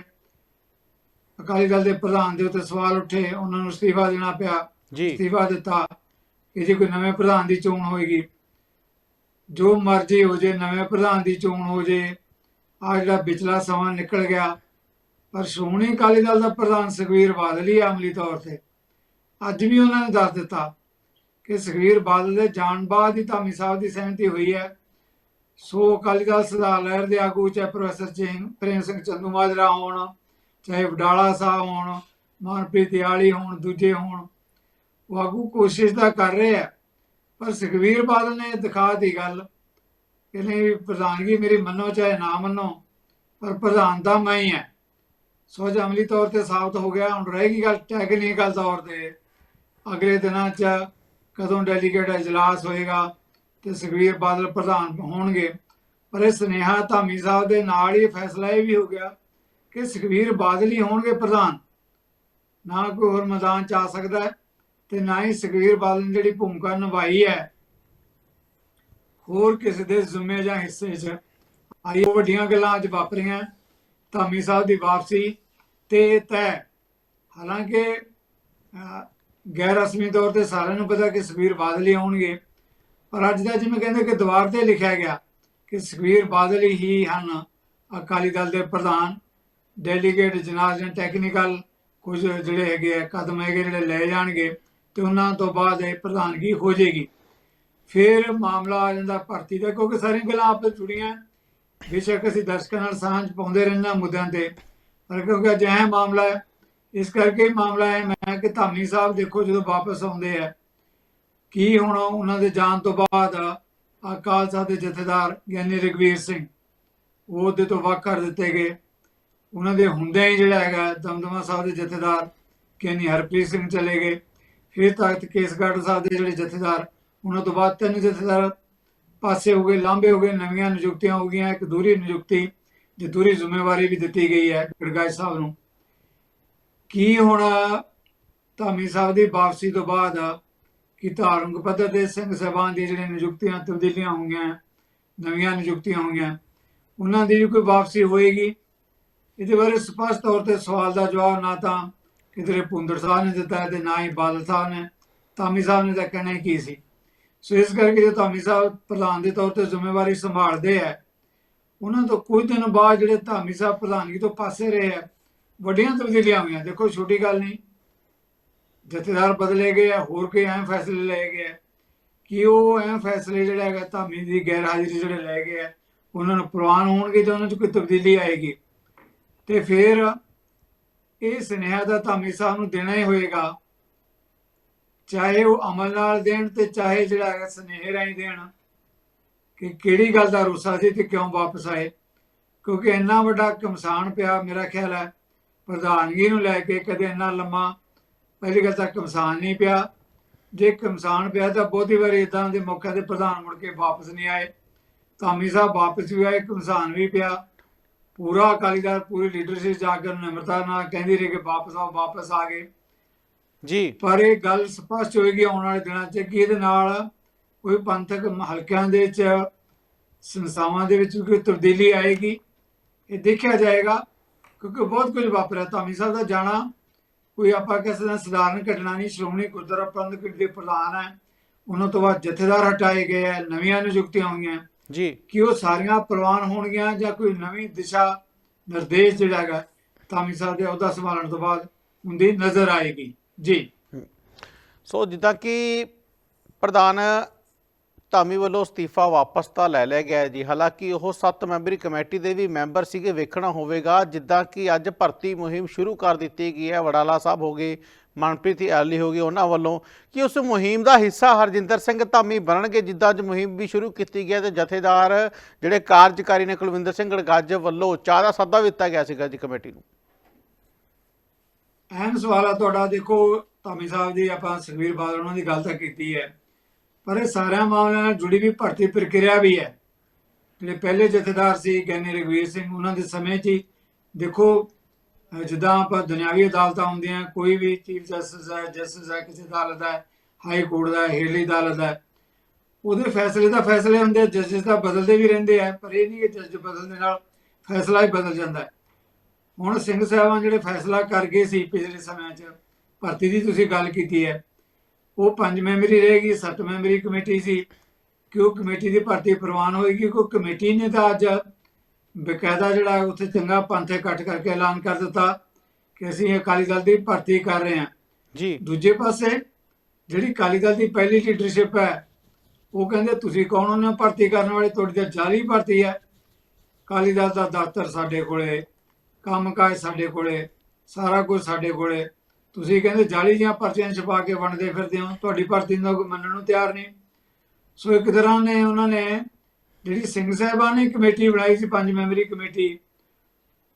ਅਕਾਲੀ ਦਲ ਦੇ ਪ੍ਰਧਾਨ ਦੇ ਉੱਤੇ ਸਵਾਲ ਉੱਠੇ, ਉਹਨਾਂ ਨੂੰ ਅਸਤੀਫਾ ਦੇਣਾ ਪਿਆ। ਜੀ। ਅਸਤੀਫਾ ਦਿੱਤਾ ਕਿ ਜੇ ਕੋਈ ਨਵੇਂ ਪ੍ਰਧਾਨ ਦੀ ਚੋਣ ਹੋਏਗੀ, ਜੋ ਮਰਜ਼ੀ ਹੋ ਜੇ, ਨਵੇਂ ਪ੍ਰਧਾਨ ਦੀ ਚੋਣ ਹੋ ਜੇ ਆ ਜਿਹੜਾ ਵਿਚਲਾ ਸਮਾਂ ਨਿਕਲ ਗਿਆ, ਪਰ ਸ਼੍ਰੋਮਣੀ ਅਕਾਲੀ ਦਲ ਦਾ ਪ੍ਰਧਾਨ ਸੁਖਵੀਰ ਬਾਦਲ ਹੀ ਤੌਰ ਤੇ। ਅੱਜ ਵੀ ਉਹਨਾਂ ਨੇ ਦੱਸ ਦਿੱਤਾ ਕਿ ਸੁਖਵੀਰ ਬਾਦਲ ਦੇ ਜਾਣ ਬਾਅਦ ਹੀ ਧਾਮੀ ਸਾਹਿਬ ਦੀ ਸਹਿਮਤੀ ਹੋਈ ਹੈ। ਸੋ ਅਕਾਲੀ ਦਲ ਸੁਧਾਰ ਲਹਿਰ ਦੇ ਆਗੂ ਚਾਹੇ ਪ੍ਰੋਫੈਸਰ ਸਿੰਘ ਪ੍ਰੇਮ ਸਿੰਘ ਚੰਦੂ ਮਾਜਰਾ ਹੋਣ, ਚਾਹੇ ਵਡਾਲਾ ਸਾਹਿਬ ਹੋਣ, ਮਨਪ੍ਰੀਤ ਦਿਆਲੀ ਹੋਣ, ਦੂਜੇ ਹੋਣ ਉਹ ਆਗੂ ਕੋਸ਼ਿਸ਼ ਤਾਂ ਕਰ ਰਹੇ ਆ, ਪਰ ਸੁਖਵੀਰ ਬਾਦਲ ਨੇ ਦਿਖਾ ਦੀ ਗੱਲ। ਕਿ ਨਹੀਂ ਪ੍ਰਧਾਨਗੀ ਮੇਰੀ ਮੰਨੋ ਚਾਹੇ ਨਾ ਮੰਨੋ, ਪਰ ਪ੍ਰਧਾਨ ਤਾਂ ਮੈਂ ਹੀ ਹਾਂ ਸੋ ਜੇ ਤੌਰ ਤੇ ਸਾਬਤ ਹੋ ਗਿਆ, ਹੁਣ ਰਹੇਗੀ ਗੱਲ ਟੈਕਨੀਕਲ ਤੌਰ ਤੇ। ਅਗਲੇ ਦਿਨਾਂ 'ਚ ਕਦੋਂ ਡੈਲੀਗੇਟ ਇਜਲਾਸ ਹੋਏਗਾ ਤੇ ਸੁਖਵੀਰ ਬਾਦਲ ਪ੍ਰਧਾਨ ਹੋਣਗੇ। ਪਰ ਇਹ ਸੁਨੇਹਾ ਧਾਮੀ ਸਾਹਿਬ ਦੇ ਨਾਲ ਹੀ ਫੈਸਲਾ ਇਹ ਵੀ ਹੋ ਗਿਆ ਕਿ ਸੁਖਵੀਰ ਬਾਦਲ ਹੀ ਹੋਣਗੇ ਪ੍ਰਧਾਨ। ਨਾ ਕੋਈ ਹੋਰ ਮੈਦਾਨ 'ਚ ਆ ਸਕਦਾ ਹੈ। ਤੇ ਨਾ ਹੀ ਸੁਖਵੀਰ ਬਾਦਲ ਨੇ ਜਿਹੜੀ ਭੂਮਿਕਾ ਨਿਭਾਈ ਹੈ, ਹੋਰ ਕਿਸੇ ਦੇ ਜ਼ਿੰਮੇ ਜਾਂ ਹਿੱਸੇ 'ਚ ਆਈ ਵੱਡੀਆਂ ਗੱਲਾਂ ਅੱਜ ਵਾਪਰੀਆਂ ਧਾਮੀ ਸਾਹਿਬ ਦੀ ਵਾਪਸੀ ਤੇ ਤੈ ਹਾਲਾਂਕਿ ਗੈਰ ਰਸਮੀ ਤੌਰ ਤੇ ਸਾਰਿਆਂ ਨੂੰ ਪਤਾ ਕਿ ਸੁਖਵੀਰ ਬਾਦਲ ਹੀ ਆਉਣਗੇ, ਪਰ ਅੱਜ ਦਾ ਜਿਵੇਂ ਕਹਿੰਦੇ ਕਿ ਦੀਵਾਰ ਤੇ ਲਿਖਿਆ ਗਿਆ ਕਿ ਸੁਖਵੀਰ ਬਾਦਲ ਹੀ ਹਨ ਅਕਾਲੀ ਦਲ ਦੇ ਪ੍ਰਧਾਨ ਡੈਲੀਗੇਟ ਜਨਾਜ਼ ਨੇ ਟੈਕਨੀਕਲ ਕੁਝ ਜਿਹੜੇ ਹੈਗੇ ਆ, ਕਦਮ ਹੈਗੇ ਜਿਹੜੇ ਲੈ ਜਾਣਗੇ। ਤੇ ਉਹਨਾਂ ਤੋਂ ਬਾਅਦ ਇਹ ਪ੍ਰਧਾਨਗੀ ਹੋ ਜਾਏਗੀ। ਫਿਰ ਮਾਮਲਾ ਆ ਜਾਂਦਾ ਭਰਤੀ ਦਾ, ਕਿਉਂਕਿ ਸਾਰੀਆਂ ਗੱਲਾਂ ਆਪਸ ਵਿੱਚ ਜੁੜੀਆਂ। ਬੇਸ਼ੱਕ ਅਸੀਂ ਦਰਸ਼ਕਾਂ ਨਾਲ ਸਾਂਝ ਪਾਉਂਦੇ ਰਹਿੰਦੇ ਹਾਂ ਮੁੱਦਿਆਂ ਤੇ। ਪਰ ਕਿਉਂਕਿ ਅਜਿਹਾ ਮਾਮਲਾ ਹੈ, ਇਸ ਕਰਕੇ ਇਹ ਮਾਮਲਾ ਹੈ, ਮੈਂ ਕਿ ਧਾਮੀ ਸਾਹਿਬ ਦੇਖੋ ਜਦੋਂ ਵਾਪਸ ਆਉਂਦੇ ਆ, ਕੀ ਹੁਣ ਉਹਨਾਂ ਦੇ ਜਾਣ ਤੋਂ ਬਾਅਦ ਅਕਾਲ ਸਾਹਿਬ ਦੇ ਜਥੇਦਾਰ ਗਿਆਨੀ ਰਗਵੀਰ ਸਿੰਘ, ਉਹ ਉਹਦੇ ਤੋਂ ਵੱਖ ਕਰ ਦਿੱਤੇ ਗਏ। ਉਹਨਾਂ ਦੇ ਹੁੰਦਿਆਂ ਹੀ ਜਿਹੜਾ ਹੈਗਾ ਦਮਦਮਾ ਸਾਹਿਬ ਦੇ ਜਥੇਦਾਰ ਗਿਆਨੀ ਹਰਪ੍ਰੀਤ ਸਿੰਘ ਚਲੇ ਗਏ। ਫਿਰ ਤਖਤ ਕੇਸਗੜ੍ਹ ਸਾਹਿਬ ਦੇ ਜਿਹੜੇ ਜਥੇਦਾਰ। ਉਹਨਾਂ ਤੋਂ ਬਾਅਦ ਤਿੰਨ ਜਥੇਦਾਰ ਪਾਸੇ ਹੋ ਗਏ ਲਾਂਬੇ ਹੋ ਗਏ, ਨਵੀਆਂ ਨਿਯੁਕਤੀਆਂ ਹੋ ਗਈਆਂ, ਇੱਕ ਦੂਰੀ ਨਿਯੁਕਤੀ ਜੇ ਦੂਰੀ ਜ਼ਿੰਮੇਵਾਰੀ ਵੀ ਦਿੱਤੀ ਗਈ ਹੈ ਗੜਗਾਜ ਸਾਹਿਬ ਨੂੰ। ਕੀ ਹੁਣ ਧਾਮੀ ਸਾਹਿਬ ਦੀ ਵਾਪਸੀ ਤੋਂ ਬਾਅਦ ਕਿ ਧਾਰਮਿਕ ਪੱਧਰ ਤੇ ਸਿੰਘ ਸਾਹਿਬਾਨ ਦੀ ਜਿਹੜੀਆਂ ਨਿਯੁਕਤੀਆਂ ਤਬਦੀਲੀਆਂ ਹੋਈਆਂ, ਨਵੀਆਂ ਨਿਯੁਕਤੀਆਂ ਹੋਈਆਂ, ਉਹਨਾਂ ਦੀ ਵੀ ਕੋਈ ਵਾਪਸੀ ਹੋਏਗੀ? ਇਹਦੇ ਬਾਰੇ ਸਪਸ਼ਟ ਤੌਰ ਤੇ ਸਵਾਲ ਦਾ ਜਵਾਬ ਨਾ ਤਾਂ ਕਿਧਰੇ ਪੁੰਦਰ ਸਾਹਿਬ ਨੇ ਦਿੱਤਾ ਹੈ ਤੇ ਨਾ ਹੀ ਬਾਦਲ ਸਾਹਿਬ ਨੇ, ਧਾਮੀ ਸਾਹਿਬ ਨੇ ਤਾਂ ਕਹਿਣਾ ਕੀ ਸੀ? ਸੋ ਇਸ ਕਰਕੇ ਜੋ ਧਾਮੀ ਸਾਹਿਬ ਪ੍ਰਧਾਨ ਦੇ ਤੌਰ ਤੇ ਜ਼ਿੰਮੇਵਾਰੀ ਸੰਭਾਲਦੇ ਆ, ਉਹਨਾਂ ਤੋਂ ਕੁਝ ਦਿਨ ਬਾਅਦ ਜਿਹੜੇ ਧਾਮੀ ਸਾਹਿਬ ਪ੍ਰਧਾਨਗੀ ਤੋਂ ਪਾਸੇ ਰਹੇ ਆ, ਵੱਡੀਆਂ ਤਬਦੀਲੀਆਂ ਹੋਈਆਂ। ਦੇਖੋ, ਛੋਟੀ ਗੱਲ ਨਹੀਂ। ਜਥੇਦਾਰ ਬਦਲੇ ਗਏ ਆ, ਹੋਰ ਕੋਈ ਅਹਿਮ ਫੈਸਲੇ ਲਏ ਗਏ ਆ। ਕਿ ਉਹ ਅਹਿਮ ਫੈਸਲੇ ਜਿਹੜਾ ਹੈਗਾ ਧਾਮੀ ਦੀ ਗੈਰ ਹਾਜ਼ਰੀ ਜਿਹੜੇ ਲਏ ਗਏ ਆ, ਉਹਨਾਂ ਨੂੰ ਪ੍ਰਵਾਨ ਹੋਣਗੇ ਤੇ ਉਹਨਾਂ 'ਚ ਕੋਈ ਤਬਦੀਲੀ ਆਏਗੀ। ਤੇ ਫਿਰ ਇਹ ਸੁਨੇਹਾ ਦਾ ਧਾਮੀ ਸਾਹਿਬ ਨੂੰ ਦੇਣਾ ਹੀ ਹੋਏਗਾ। ਚਾਹੇ ਉਹ ਅਮਲ ਨਾਲ ਦੇਣ ਤੇ ਚਾਹੇ ਜਿਹੜਾ ਹੈਗਾ ਸੁਨੇਹੇ ਰਾਹੀਂ ਦੇਣ। ਕਿ ਕਿਹੜੀ ਗੱਲ ਦਾ ਰੋਸਾ ਸੀ ਤੇ ਕਿਉਂ ਵਾਪਸ ਆਏ? ਕਿਉਂਕਿ ਇੰਨਾ ਵੱਡਾ ਕਮਸਾਨ ਪਿਆ ਮੇਰਾ ਖਿਆਲ ਹੈ, ਪ੍ਰਧਾਨਗੀ ਨੂੰ ਲੈ ਕੇ ਕਦੇ ਇੰਨਾ ਲੰਮਾ ਪਹਿਲੀ ਗੱਲ ਤਾਂ ਕਮਸਾਨ ਨਹੀਂ ਪਿਆ। ਜੇ ਕਮਸਾਨ ਪਿਆ ਤਾਂ ਬਹੁਤੀ ਵਾਰੀ ਇਦਾਂ ਦੇ ਮੌਕੇ ਤੇ ਪ੍ਰਧਾਨ ਮੁੜ ਕੇ ਵਾਪਸ ਨਹੀਂ ਆਏ। ਧਾਮੀ ਸਾਹਿਬ ਵਾਪਸ ਵੀ ਆਏ ਕਮਸਾਨ ਵੀ ਪਿਆ। ਪੂਰਾ ਅਕਾਲੀ ਦਲ ਪੂਰੀ ਲੀਡਰਸ਼ਿਪ ਜਾ ਕੇ ਨਿਮਰਤਾ ਨਾਲ ਕਹਿੰਦੀ ਰਹੀ ਕਿ ਵਾਪਸ ਆਓ ਵਾਪਸ ਆ ਗਏ। ਜੀ। ਪਰ ਇਹ ਗੱਲ ਸਪਸ਼ਟ ਹੋਏਗੀ ਆਉਣ ਵਾਲੇ ਦਿਨਾਂ 'ਚ ਕਿ ਇਹਦੇ ਨਾਲ ਕੋਈ ਪੰਥਕ ਹਲਕਿਆਂ ਦੇ ਵਿੱਚ ਸੰਸਥਾਵਾਂ ਦੇ ਵਿੱਚ ਕੋਈ ਤਬਦੀਲੀ ਆਏਗੀ ਇਹ ਦੇਖਿਆ ਜਾਏਗਾ। ਕਿਉਂਕਿ ਬਹੁਤ ਕੁਝ ਵਾਪਰਿਆ। ਧਾਮੀ ਸਾਹਿਬ ਦਾ ਜਾਣਾ ਕੋਈ ਆਪਾਂ ਕਹਿ ਸਕਦੇ ਹਾਂ ਸਧਾਰਨ ਘਟਨਾ ਨਹੀਂ। ਸ਼੍ਰੋਮਣੀ ਗੁਰਦੁਆਰਾ ਪ੍ਰਬੰਧਕ ਕਮੇਟੀ ਦੇ ਪ੍ਰਧਾਨ ਹੈ। ਉਹਨਾਂ ਤੋਂ ਬਾਅਦ ਜਥੇਦਾਰ ਹਟਾਏ ਗਏ ਹੈ। ਨਵੀਆਂ ਨਿਯੁਕਤੀਆਂ ਹੋਈਆਂ। ਜੀ। ਕਿ ਉਹ ਸਾਰੀਆਂ ਪ੍ਰਵਾਨ ਹੋਣਗੀਆਂ ਜਾਂ ਕੋਈ ਨਵੀਂ ਦਿਸ਼ਾ ਨਿਰਦੇਸ਼ ਜਿਹੜਾ ਹੈਗਾ ਧਾਮੀ ਸਾਹਿਬ ਦੇ ਅਹੁਦਾ ਸੰਭਾਲਣ ਤੋਂ ਬਾਅਦ ਹੁੰਦੀ ਨਜ਼ਰ ਆਏਗੀ। ਜੀ। ਸੋ ਜਿੱਦਾਂ ਕਿ ਪ੍ਰਧਾਨ ਧਾਮੀ ਵੱਲੋਂ ਅਸਤੀਫਾ ਵਾਪਸ ਤਾਂ ਲੈ ਲਿਆ ਗਿਆ ਜੀ ਹਾਲਾਂਕਿ ਉਹ 7 ਮੈਂਬਰੀ ਕਮੇਟੀ ਦੇ ਵੀ ਮੈਂਬਰ ਸੀਗੇ ਵੇਖਣਾ ਹੋਵੇਗਾ। ਜਿੱਦਾਂ ਕਿ ਅੱਜ ਭਰਤੀ ਮੁਹਿੰਮ ਸ਼ੁਰੂ ਕਰ ਦਿੱਤੀ ਗਈ ਹੈ ਵਡਾਲਾ ਸਾਹਿਬ ਹੋ ਗਏ ਮਨਪ੍ਰੀਤ ਐਲੀ ਹੋ ਉਹਨਾਂ ਵੱਲੋਂ ਕਿ ਉਸ ਮੁਹਿੰਮ ਦਾ ਹਿੱਸਾ ਹਰਜਿੰਦਰ ਸਿੰਘ ਧਾਮੀ ਬਣਨਗੇ, ਜਿੱਦਾਂ ਅੱਜ ਮੁਹਿੰਮ ਵੀ ਸ਼ੁਰੂ ਕੀਤੀ ਗਈ ਤੇ ਜਥੇਦਾਰ ਜਿਹੜੇ ਕਾਰਜਕਾਰੀ ਨੇ ਕੁਲਵਿੰਦਰ ਸਿੰਘ ਗੜਗੱਜ ਵੱਲੋਂ ਚਾਹ ਦਾ ਸੱਦਾ ਵੀ ਦਿੱਤਾ ਗਿਆ ਸੀਗਾ ਜੀ ਕਮੇਟੀ ਨੂੰ। ਅਹਿਮ ਸਵਾਲ ਆ ਤੁਹਾਡਾ, ਦੇਖੋ ਧਾਮੀ ਸਾਹਿਬ ਦੀ ਆਪਾਂ ਸੁਖਵੀਰ ਬਾਦਲ ਉਹਨਾਂ ਦੀ ਗੱਲ ਤਾਂ ਕੀਤੀ ਹੈ, ਪਰ ਇਹ ਸਾਰਿਆਂ ਮਾਮਲਿਆਂ ਨਾਲ ਜੁੜੀ ਵੀ ਭਰਤੀ ਪ੍ਰਕਿਰਿਆ ਵੀ ਹੈ। ਜਿਹੜੇ ਪਹਿਲੇ ਜਥੇਦਾਰ ਸੀ ਗਿਆਨੀ ਰਗਵੀਰ ਸਿੰਘ, ਉਹਨਾਂ ਦੇ ਸਮੇਂ 'ਚ ਦੇਖੋ ਜਿੱਦਾਂ ਆਪਾਂ ਦੁਨਿਆਵੀ ਅਦਾਲਤਾਂ ਹੁੰਦੀਆਂ, ਕੋਈ ਵੀ ਚੀਫ ਜਸਟਿਸ ਹੈ ਜਸਟਿਸ ਹੈ, ਕਿਸੇ ਅਦਾਲਤ ਦਾ ਹਾਈ ਕੋਰਟ ਦਾ ਹੈ ਅਦਾਲਤ ਹੈ ਉਹਦੇ ਫੈਸਲੇ ਤਾਂ ਫੈਸਲੇ ਹੁੰਦੇ ਜੱਜਸ ਤਾਂ ਬਦਲਦੇ ਵੀ ਰਹਿੰਦੇ ਆ, ਪਰ ਇਹ ਨਹੀਂ ਕਿ ਜੱਜ ਬਦਲਣ ਦੇ ਨਾਲ ਫੈਸਲਾ ਹੀ ਬਦਲ ਜਾਂਦਾ ਹੁਣ ਸਿੰਘ ਸਾਹਿਬਾਨ ਜਿਹੜੇ ਫੈਸਲਾ ਕਰ ਗਏ ਸੀ ਪਿਛਲੇ ਸਮਿਆਂ 'ਚ, ਭਰਤੀ ਦੀ ਤੁਸੀਂ ਗੱਲ ਕੀਤੀ ਹੈ, ਉਹ ਪੰਜ ਮੈਂਬਰੀ ਰਹੇਗੀ ਸੱਤ ਮੈਂਬਰੀ ਕਮੇਟੀ ਸੀ ਕਿ ਉਹ ਕਮੇਟੀ ਦੀ ਭਰਤੀ ਪ੍ਰਵਾਨ ਹੋਏਗੀ, ਕੋਈ ਕਮੇਟੀ ਨੇ ਤਾਂ ਅੱਜ ਬਕਾਇਦਾ ਜਿਹੜਾ ਉੱਥੇ ਚੰਗਾ ਪੰਥੇ ਕੱਟ ਕਰਕੇ ਐਲਾਨ ਕਰ ਦਿੱਤਾ ਕਿ ਅਸੀਂ ਅਕਾਲੀ ਦਲ ਦੀ ਭਰਤੀ ਕਰ ਰਹੇ ਹਾਂ। ਜੀ। ਦੂਜੇ ਪਾਸੇ ਜਿਹੜੀ ਅਕਾਲੀ ਦਲ ਦੀ ਪਹਿਲੀ ਲੀਡਰਸ਼ਿਪ ਹੈ ਉਹ ਕਹਿੰਦੇ ਤੁਸੀਂ ਕੌਣ ਹੋ? ਭਰਤੀ ਕਰਨ ਵਾਲੇ ਤੁਹਾਡੀ ਤਾਂ ਜਾਲੀ ਭਰਤੀ ਹੈ। ਅਕਾਲੀ ਦਲ ਦਾ ਦਫ਼ਤਰ ਸਾਡੇ ਕੋਲੇ ਕੰਮਕਾਜ ਸਾਡੇ ਕੋਲੇ ਸਾਰਾ ਕੁਝ ਸਾਡੇ ਕੋਲੇ। ਤੁਸੀਂ ਕਹਿੰਦੇ ਜਾਲੀ ਦੀਆਂ ਪਰਚੀਆਂ ਛਪਾ ਕੇ ਵੰਡਦੇ ਫਿਰਦੇ ਹੋ। ਤੁਹਾਡੀ ਭਰਤੀ ਨੂੰ ਤਾਂ ਕੋਈ ਮੰਨਣ ਨੂੰ ਤਿਆਰ ਨਹੀਂ। ਸੋ ਇੱਕ ਤਰ੍ਹਾਂ ਨੇ ਉਹਨਾਂ ਨੇ ਜਿਹੜੀ ਸਿੰਘ ਸਾਹਿਬਾਨ ਨੇ ਕਮੇਟੀ ਬਣਾਈ ਸੀ, ਪੰਜ ਮੈਂਬਰੀ ਕਮੇਟੀ,